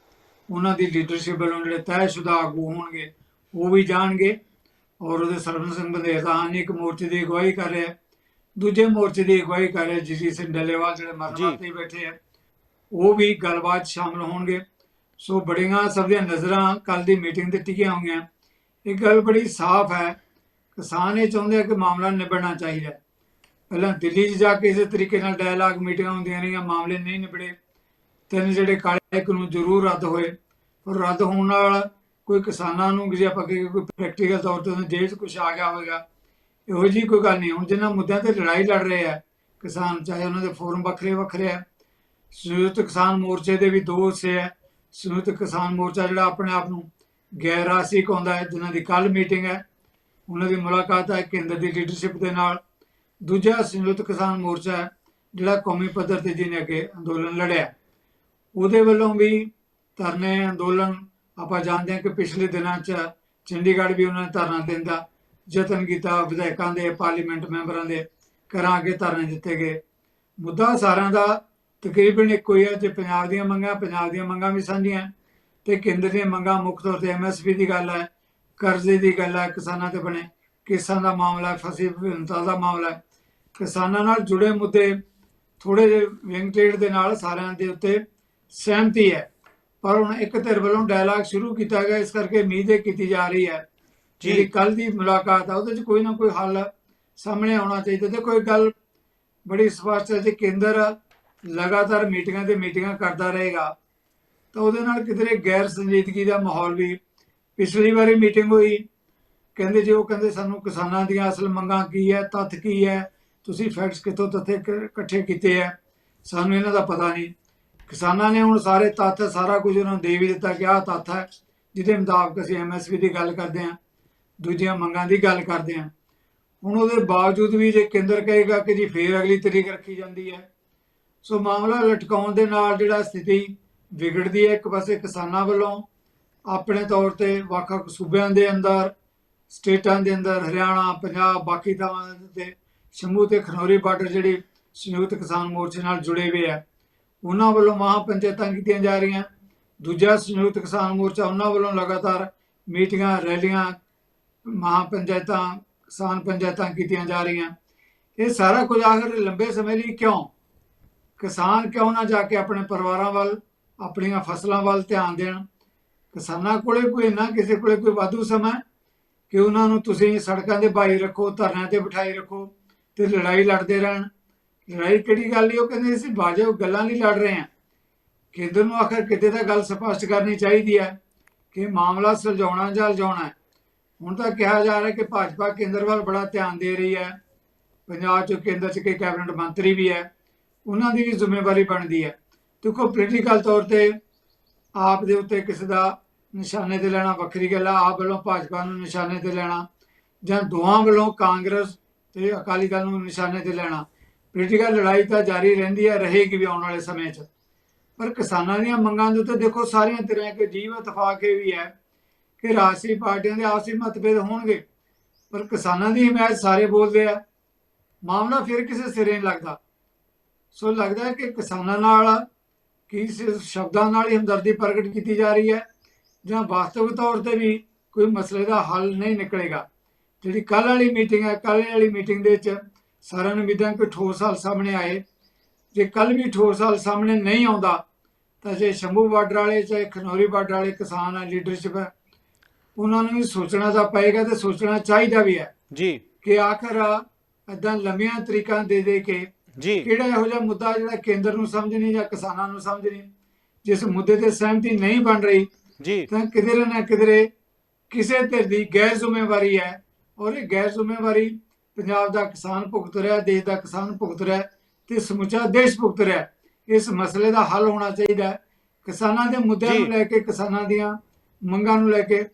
ਉਹਨਾਂ ਦੀ ਲੀਡਰਸ਼ਿਪ ਵੱਲੋਂ ਜਿਹੜੇ ਤੈਅਸ਼ੁਦਾ ਆਗੂ ਹੋਣਗੇ ਉਹ ਵੀ ਜਾਣਗੇ। ਔਰ ਉਹਦੇ ਸਰਵਨ ਸਿੰਘ ਬੰਦੇਤਾਨ ਇੱਕ ਮੋਰਚੇ ਦੀ ਅਗਵਾਈ ਕਰ ਰਿਹਾ। ਦੂਜੇ ਮੋਰਚੇ ਦੀ ਅਗਵਾਈ ਕਰ ਰਿਹਾ ਜੀ ਸਿੰਘ ਡੱਲੇਵਾਲ ਜਿਹੜੇ ਜੀ। ਮਰਨ ਤੇ ਬੈਠੇ ਆ ਉਹ ਵੀ ਗੱਲਬਾਤ ਸ਼ਾਮਲ ਹੋਣਗੇ। ਸੋ ਬੜੀਆਂ ਸਭ ਦੀਆਂ ਨਜ਼ਰਾਂ ਕੱਲ ਦੀ ਮੀਟਿੰਗ ਤੇ ਟਿਕੀਆਂ ਹੋਈਆਂ। ਇਹ ਗੱਲ ਬੜੀ ਸਾਫ਼ ਹੈ। ਕਿਸਾਨ ਇਹ ਚਾਹੁੰਦੇ ਆ ਕਿ ਮਾਮਲਾ ਨਿਬੜਨਾ ਚਾਹੀਦਾ। ਪਹਿਲਾਂ ਦਿੱਲੀ 'ਚ ਜਾ ਕੇ ਇਸੇ ਤਰੀਕੇ ਨਾਲ ਡਾਇਲਾਗ ਮੀਟਿੰਗਾਂ ਹੁੰਦੀਆਂ ਰਹੀਆਂ, ਮਾਮਲੇ ਨਹੀਂ ਨਿਬੜੇ। ਤਿੰਨ ਜਿਹੜੇ ਕਾਲੇ ਕਾਨੂੰਨ ਜ਼ਰੂਰ ਰੱਦ ਹੋਏ। ਪਰ ਰੱਦ ਹੋਣ ਨਾਲ ਕੋਈ ਕਿਸਾਨਾਂ ਨੂੰ ਜੇ ਆਪਾਂ ਕਹੀਏ ਕੋਈ ਪ੍ਰੈਕਟੀਕਲ ਤੌਰ ਤੇ ਉਹਨਾਂ 'ਚ ਕੁਝ ਆ ਗਿਆ ਹੋਵੇਗਾ। ਇਹੋ ਜੀ ਕੋਈ ਗੱਲ ਨਹੀਂ। ਹੁਣ ਜਿਨ੍ਹਾਂ ਮੁੱਦਿਆਂ ਤੇ ਲੜਾਈ ਲੜ ਰਹੇ ਆ, ਕਿਸਾਨ ਚਾਹੇ ਉਹਨਾਂ ਦੇ ਫੋਰਮ ਵੱਖਰੇ ਵੱਖਰੇ ਆ। ਸੰਯੁਕਤ ਕਿਸਾਨ ਮੋਰਚੇ ਦੇ ਵੀ ਦੋ ਹਿੱਸੇ ਹੈ ਸੰਯੁਕਤ ਕਿਸਾਨ ਮੋਰਚਾ ਜਿਹੜਾ ਆਪਣੇ ਆਪ ਨੂੰ ਗੈਰ ਰਾਸ਼ਟਰੀ ਕਹਿੰਦਾ ਹੈ, ਜਿਨ੍ਹਾਂ ਦੀ ਕੱਲ ਮੀਟਿੰਗ ਹੈ। ਉਹਨਾਂ ਦੀ ਮੁਲਾਕਾਤ ਹੈ ਕੇਂਦਰ ਦੀ ਲੀਡਰਸ਼ਿਪ ਦੇ ਨਾਲ। ਦੂਜਾ ਸੰਯੁਕਤ ਕਿਸਾਨ ਮੋਰਚਾ ਹੈ, ਜਿਹੜਾ ਕੌਮੀ ਪੱਧਰ ਤੇ ਜਿਹਨੇ ਅੱਗੇ ਅੰਦੋਲਨ ਲੜਿਆ ਉਹਦੇ ਵੱਲੋਂ ਵੀ ਧਰਨੇ ਅੰਦੋਲਨ ਆਪਾਂ ਜਾਣਦੇ ਹਾਂ ਕਿ ਪਿਛਲੇ ਦਿਨਾਂ 'ਚ ਚੰਡੀਗੜ੍ਹ ਵੀ ਉਹਨਾਂ ਨੇ ਧਰਨਾ ਦੇਣ ਦਾ ਯਤਨ ਕੀਤਾ, ਵਿਧਾਇਕਾਂ ਦੇ, ਪਾਰਲੀਮੈਂਟ ਮੈਂਬਰਾਂ ਦੇ ਘਰਾਂ ਅੱਗੇ ਧਰਨੇ ਦਿੱਤੇ ਗਏ। ਮੁੱਦਾ ਸਾਰਿਆਂ ਦਾ ਤਕਰੀਬਨ ਇੱਕੋ ਹੀ ਹੈ, ਜੇ ਪੰਜਾਬ ਦੀਆਂ ਮੰਗਾਂ, ਪੰਜਾਬ ਦੀਆਂ ਮੰਗਾਂ ਵੀ ਸਾਂਝੀਆਂ। ਤੇ ਕੇਂਦਰ ਦੀਆਂ ਮੰਗਾਂ ਮੁੱਖ ਤੌਰ ਤੇ ਐਮਐਸਪੀ ਦੀ ਗੱਲ ਹੈ ਕਰਜ਼ੇ ਦੀ ਗੱਲ ਹੈ ਕਿਸਾਨਾਂ ਤੇ ਬਣੇ। ਕੇਸਾਂ ਦਾ ਮਾਮਲਾ ਹੈ ਫਸੀ ਵਿਭਿੰਨਤਾ ਦਾ ਮਾਮਲਾ ਹੈ। ਕਿਸਾਨਾਂ ਨਾਲ ਜੁੜੇ ਮੁੱਦੇ ਥੋੜੇ ਜਿਹੇ ਵਿੰਗ ਟ੍ਰੇਡ ਦੇ ਨਾਲ ਸਾਰਿਆਂ ਦੇ ਉੱਤੇ ਸਹਿਮਤੀ ਹੈ। ਪਰ ਹੁਣ ਇੱਕ ਧਿਰ ਵੱਲੋਂ ਡਾਇਲਾਗ ਸ਼ੁਰੂ ਕੀਤਾ ਗਿਆ ਇਸ ਕਰਕੇ ਉਮੀਦ ਇਹ ਕੀਤੀ ਜਾ ਰਹੀ ਹੈ ਜੀ। ਜਿਹੜੀ ਕੱਲ ਦੀ ਮੁਲਾਕਾਤ ਆ ਉਹਦੇ 'ਚ ਕੋਈ ਨਾ ਕੋਈ ਹੱਲ ਸਾਹਮਣੇ ਆਉਣਾ ਚਾਹੀਦਾ। ਤੇ ਕੋਈ ਗੱਲ ਬੜੀ ਸਪਸ਼ਟ ਹੈ ਜੇ ਕੇਂਦਰ ਲਗਾਤਾਰ ਮੀਟਿੰਗਾਂ ਤੇ ਮੀਟਿੰਗਾਂ ਕਰਦਾ ਰਹੇਗਾ। ਤਾਂ ਉਹਦੇ ਨਾਲ ਕਿਧਰੇ ਗੈਰ ਸੰਜੀਦਗੀ ਦਾ ਮਾਹੌਲ ਵੀ ਪਿਛਲੀ ਵਾਰੀ ਮੀਟਿੰਗ ਹੋਈ। ਕਹਿੰਦੇ ਜੀ, ਉਹ ਕਹਿੰਦੇ ਸਾਨੂੰ ਕਿਸਾਨਾਂ ਦੀਆਂ ਅਸਲ ਮੰਗਾਂ ਕੀ ਹੈ, ਤੱਥ ਕੀ ਹੈ, ਤੁਸੀਂ ਫੈਕਟਸ ਕਿੱਥੋਂ ਤੱਥੇ ਇਕੱਠੇ ਕੀਤੇ ਹੈ? ਸਾਨੂੰ ਇਹਨਾਂ ਦਾ ਪਤਾ ਨਹੀਂ। ਕਿਸਾਨਾਂ ਨੇ ਹੁਣ ਸਾਰੇ ਤੱਥ, ਸਾਰਾ ਕੁਝ ਉਹਨਾਂ ਨੂੰ ਦੇ ਵੀ ਦਿੱਤਾ ਕਿ ਆਹ ਤੱਥ ਹੈ, ਜਿਹਦੇ ਮੁਤਾਬਕ ਅਸੀਂ ਐਮਐਸਪੀ ਦੀ ਗੱਲ ਕਰਦੇ ਹਾਂ, ਦੂਜੀਆਂ ਮੰਗਾਂ ਦੀ ਗੱਲ ਕਰਦੇ ਹਾਂ। ਹੁਣ ਉਹਦੇ ਬਾਵਜੂਦ ਵੀ ਜੇ ਕੇਂਦਰ ਕਹੇਗਾ ਕਿ ਜੀ ਫੇਰ ਅਗਲੀ ਤਰੀਕ ਰੱਖੀ ਜਾਂਦੀ ਹੈ, ਸੋ ਮਾਮਲਾ ਲਟਕਾਉਣ ਦੇ ਨਾਲ ਜਿਹੜਾ ਸਥਿਤੀ ਵਿਗੜਦੀ ਹੈ। ਇੱਕ ਪਾਸੇ ਕਿਸਾਨਾਂ ਵੱਲੋਂ ਆਪਣੇ ਤੌਰ ਤੇ ਵੱਖ-ਵੱਖ ਸੂਬਿਆਂ ਦੇ ਅੰਦਰ, ਸਟੇਟਾਂ ਦੇ ਅੰਦਰ, ਹਰਿਆਣਾ, ਪੰਜਾਬ, ਬਾਕੀ ਥਾਵਾਂ ਤੇ ਸ਼ੰਭੂ ਤੇ ਖਨੌਰੀ ਬਾਰਡਰ ਜਿਹੜੇ ਸੰਯੁਕਤ ਕਿਸਾਨ ਮੋਰਚੇ ਨਾਲ ਜੁੜੇ ਹੋਏ ਆ, ਉਹਨਾਂ ਵੱਲੋਂ ਮਹਾਂ ਪੰਚਾਇਤਾਂ ਕੀਤੀਆਂ ਜਾ ਰਹੀਆਂ। ਦੂਜਾ ਸੰਯੁਕਤ ਕਿਸਾਨ ਮੋਰਚਾ, ਉਹਨਾਂ ਵੱਲੋਂ ਲਗਾਤਾਰ ਮੀਟਿੰਗਾਂ, ਰੈਲੀਆਂ, ਮਹਾਂ ਪੰਚਾਇਤਾਂ, ਕਿਸਾਨ ਪੰਚਾਇਤਾਂ ਕੀਤੀਆਂ ਜਾ ਰਹੀਆਂ। ਇਹ ਸਾਰਾ ਕੁਝ ਆਖਰ ਲੰਬੇ ਸਮੇਂ ਲਈ ਕਿਉਂ? ਕਿਸਾਨ ਕਿਉਂ ਨਾ ਜਾ ਕੇ ਆਪਣੇ ਪਰਿਵਾਰਾਂ ਵੱਲ ਆਪਣੀਆਂ ਫਸਲਾਂ ਵੱਲ ਧਿਆਨ ਦੇਣ। ਕਿਸਾਨਾਂ ਕੋਲੇ ਕੋਈ ਨਾ ਕਿਸੇ ਕੋਲੇ ਕੋਈ ਵਾਧੂ ਸਮਾਂ ਕਿ ਉਹਨਾਂ ਨੂੰ ਤੁਸੀਂ ਸੜਕਾਂ ਦੇ ਬਾਈ ਰੱਖੋ, ਧਰਨਿਆਂ ਤੇ ਬਿਠਾਈ ਰੱਖੋ ਤੇ ਲੜਾਈ ਲੜਦੇ ਰਹਿਣ। ਲੜਾਈ ਕਿਹੜੀ ਗੱਲ ਨਹੀਂ ਉਹ ਕਹਿੰਦੇ ਅਸੀਂ ਬਾਜੇ ਗੱਲਾਂ ਨਹੀਂ ਲੜ ਰਹੇ ਹਾਂ। ਕੇਂਦਰ ਨੂੰ ਆਖਰ ਕਿਤੇ ਤਾਂ ਗੱਲ ਸਪਸ਼ਟ ਕਰਨੀ ਚਾਹੀਦੀ ਹੈ ਕਿ ਮਾਮਲਾ ਸੁਲਝਾਉਣਾ ਜਾਂ ਲਜਾਉਣਾ ਹੁਣ ਤਾਂ ਕਿਹਾ ਜਾ ਰਿਹਾ ਕਿ ਭਾਜਪਾ ਕੇਂਦਰ ਵੱਲ ਬੜਾ ਧਿਆਨ ਦੇ ਰਹੀ ਹੈ। ਪੰਜਾਬ 'ਚ ਕੇਂਦਰ 'ਚ ਕਈ ਕੈਬਨਿਟ ਮੰਤਰੀ ਵੀ ਹੈ। ਉਹਨਾਂ ਦੀ ਵੀ ਜ਼ਿੰਮੇਵਾਰੀ ਬਣਦੀ ਹੈ। ਦੇਖੋ ਪੋਲੀਟੀਕਲ ਤੌਰ ਤੇ ਆਪ ਦੇ ਉੱਤੇ ਕਿਸੇ ਦਾ ਨਿਸ਼ਾਨੇ ਤੇ ਲੈਣਾ ਵੱਖਰੀ ਗੱਲ ਆ। ਆਪ ਵੱਲੋਂ ਭਾਜਪਾ ਨੂੰ ਨਿਸ਼ਾਨੇ ਤੇ ਲੈਣਾ ਜਾਂ ਦੋਹਾਂ ਵੱਲੋਂ ਕਾਂਗਰਸ ਤੇ ਅਕਾਲੀ ਦਲ ਨੂੰ ਨਿਸ਼ਾਨੇ ਤੇ ਲੈਣਾ। ਪੋਲੀਟੀਕਲ ਲੜਾਈ ਤਾਂ ਜਾਰੀ ਰਹਿੰਦੀ ਹੈ ਰਹੇਗੀ ਵੀ ਆਉਣ ਵਾਲੇ ਸਮੇਂ 'ਚ। ਪਰ ਕਿਸਾਨਾਂ ਦੀਆਂ ਮੰਗਾਂ ਦੇ ਉੱਤੇ ਦੇਖੋ, ਸਾਰੀਆਂ ਤਰ੍ਹਾਂ ਕੇ ਜੀਵ ਇਤਫਾਕ ਇਹ ਵੀ ਹੈ ਕਿ ਰਾਜਸੀ ਪਾਰਟੀਆਂ ਦੇ ਆਪਸੀ ਮਤਭੇਦ ਹੋਣਗੇ। ਪਰ ਕਿਸਾਨਾਂ ਦੀ ਹਮਾਇਤ ਸਾਰੇ ਬੋਲਦੇ ਆ। ਮਾਮਲਾ ਫਿਰ ਕਿਸੇ ਸਿਰੇ ਨਹੀਂ ਲੱਗਦਾ। ਸੋ ਲੱਗਦਾ ਕਿ ਕਿਸਾਨਾਂ ਨਾਲ ਕੀ ਸ਼ਬਦਾਂ ਨਾਲ ਹੀ ਹਮਦਰਦੀ ਪ੍ਰਗਟ ਕੀਤੀ ਜਾ ਰਹੀ ਹੈ ਜਾਂ ਵਾਸਤਵਿਕ ਤੌਰ ਤੇ ਵੀ ਕੋਈ ਮਸਲੇ ਦਾ ਹੱਲ ਨਹੀਂ ਨਿਕਲੇਗਾ। ਜਿਹੜੀ ਕੱਲ ਵਾਲੀ ਮੀਟਿੰਗ ਹੈ ਕੱਲ ਵਾਲੀ ਮੀਟਿੰਗ ਦੇ ਵਿੱਚ ਸਾਰਿਆਂ ਨੂੰ ਉਮੀਦਾਂ ਕਿ ਠੋਸ ਹੱਲ ਸਾਹਮਣੇ ਆਏ। ਜੇ ਕੱਲ ਵੀ ਠੋਸ ਹੱਲ ਸਾਹਮਣੇ ਨਹੀਂ ਆਉਂਦਾ ਤਾਂ ਜੇ ਸ਼ੰਭੂ ਬਾਰਡਰ ਵਾਲੇ ਚਾਹੇ ਖਨੌਰੀ ਬਾਰਡਰ ਵਾਲੇ ਕਿਸਾਨ ਆ ਲੀਡਰਸ਼ਿਪ ਹੈ ਉਹਨਾਂ ਨੂੰ ਵੀ ਸੋਚਣਾ ਤਾਂ ਪਏਗਾ ਤੇ ਸੋਚਣਾ ਚਾਹੀਦਾ ਵੀ ਹੈ ਜੀ। ਕਿ ਆਖਰ ਏਦਾਂ ਲੰਮੀਆਂ ਤਰੀਕਾਂ ਦੇ ਦੇ ਕੇ ਜੀ। ਕਿਹੜਾ ਇਹੋ ਜਿਹਾ ਮੁੱਦਾ ਜਿਹੜਾ ਕੇਂਦਰ ਨੂੰ ਸਮਝ ਨਹੀਂ ਜਾਂ ਕਿਸਾਨਾਂ ਨੂੰ ਸਮਝ ਨਹੀਂ? ਜਿਸ ਮੁੱਦੇ ਤੇ ਸਹਿਮਤੀ ਨਹੀਂ ਬਣ ਰਹੀ ਜੀ। ਤਾਂ ਕਿਧਰੇ ਨਾ ਕਿਧਰੇ ਕਿਸੇ ਧਿਰ ਦੀ ਗੈਰ ਜ਼ਿੰਮੇਵਾਰੀ ਹੈ। ਔਰ ਇਹ ਗੈਰ ਜ਼ਿੰਮੇਵਾਰੀ ਪੰਜਾਬ ਦਾ ਕਿਸਾਨ ਭੁਗਤ ਰਿਹਾ ਦੇਸ਼ ਦਾ ਕਿਸਾਨ ਭੁਗਤ ਰਿਹਾ ਤੇ ਸਮੁੱਚਾ ਦੇਸ਼ ਭੁਗਤ ਰਿਹਾ। ਇਸ ਮਸਲੇ ਦਾ ਹੱਲ ਹੋਣਾ ਚਾਹੀਦਾ ਕਿਸਾਨਾਂ ਦੇ ਮੁੱਦਿਆਂ। ਨੂੰ ਲੈ ਕੇ ਕਿਸਾਨਾਂ ਦੀਆਂ ਮੰਗਾਂ ਨੂੰ ਲੈ ਕੇ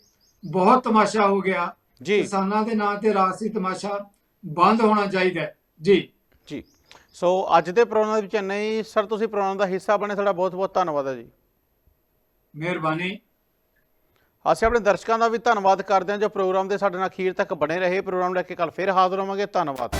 ਬਹੁਤ ਤਮਾਸ਼ਾ ਹੋ ਗਿਆ। ਕਿਸਾਨਾਂ ਦੇ ਨਾਂ ਤੇ ਰਾਜਸੀ ਤਮਾਸ਼ਾ ਬੰਦ ਹੋਣਾ ਚਾਹੀਦਾ ਜੀ। ਸੋ ਅੱਜ ਦੇ ਪ੍ਰੋਗਰਾਮ ਦੇ ਵਿੱਚ ਇੰਨਾ ਹੀ। ਸਰ ਤੁਸੀਂ ਪ੍ਰੋਗਰਾਮ ਦਾ ਹਿੱਸਾ ਬਣੇ ਤੁਹਾਡਾ ਬਹੁਤ ਬਹੁਤ ਧੰਨਵਾਦ ਹੈ ਜੀ। ਮਿਹਰਬਾਨੀ। ਅਸੀਂ ਆਪਣੇ ਦਰਸ਼ਕਾਂ ਦਾ ਵੀ ਧੰਨਵਾਦ ਕਰਦੇ ਹਾਂ ਜੋ ਪ੍ਰੋਗਰਾਮ ਦੇ ਸਾਡੇ ਨਾਲ ਅਖੀਰ ਤੱਕ ਬਣੇ ਰਹੇ। ਪ੍ਰੋਗਰਾਮ ਲੈ ਕੇ ਕੱਲ ਫਿਰ ਹਾਜ਼ਰ ਹੋਵਾਂਗੇ। ਧੰਨਵਾਦ।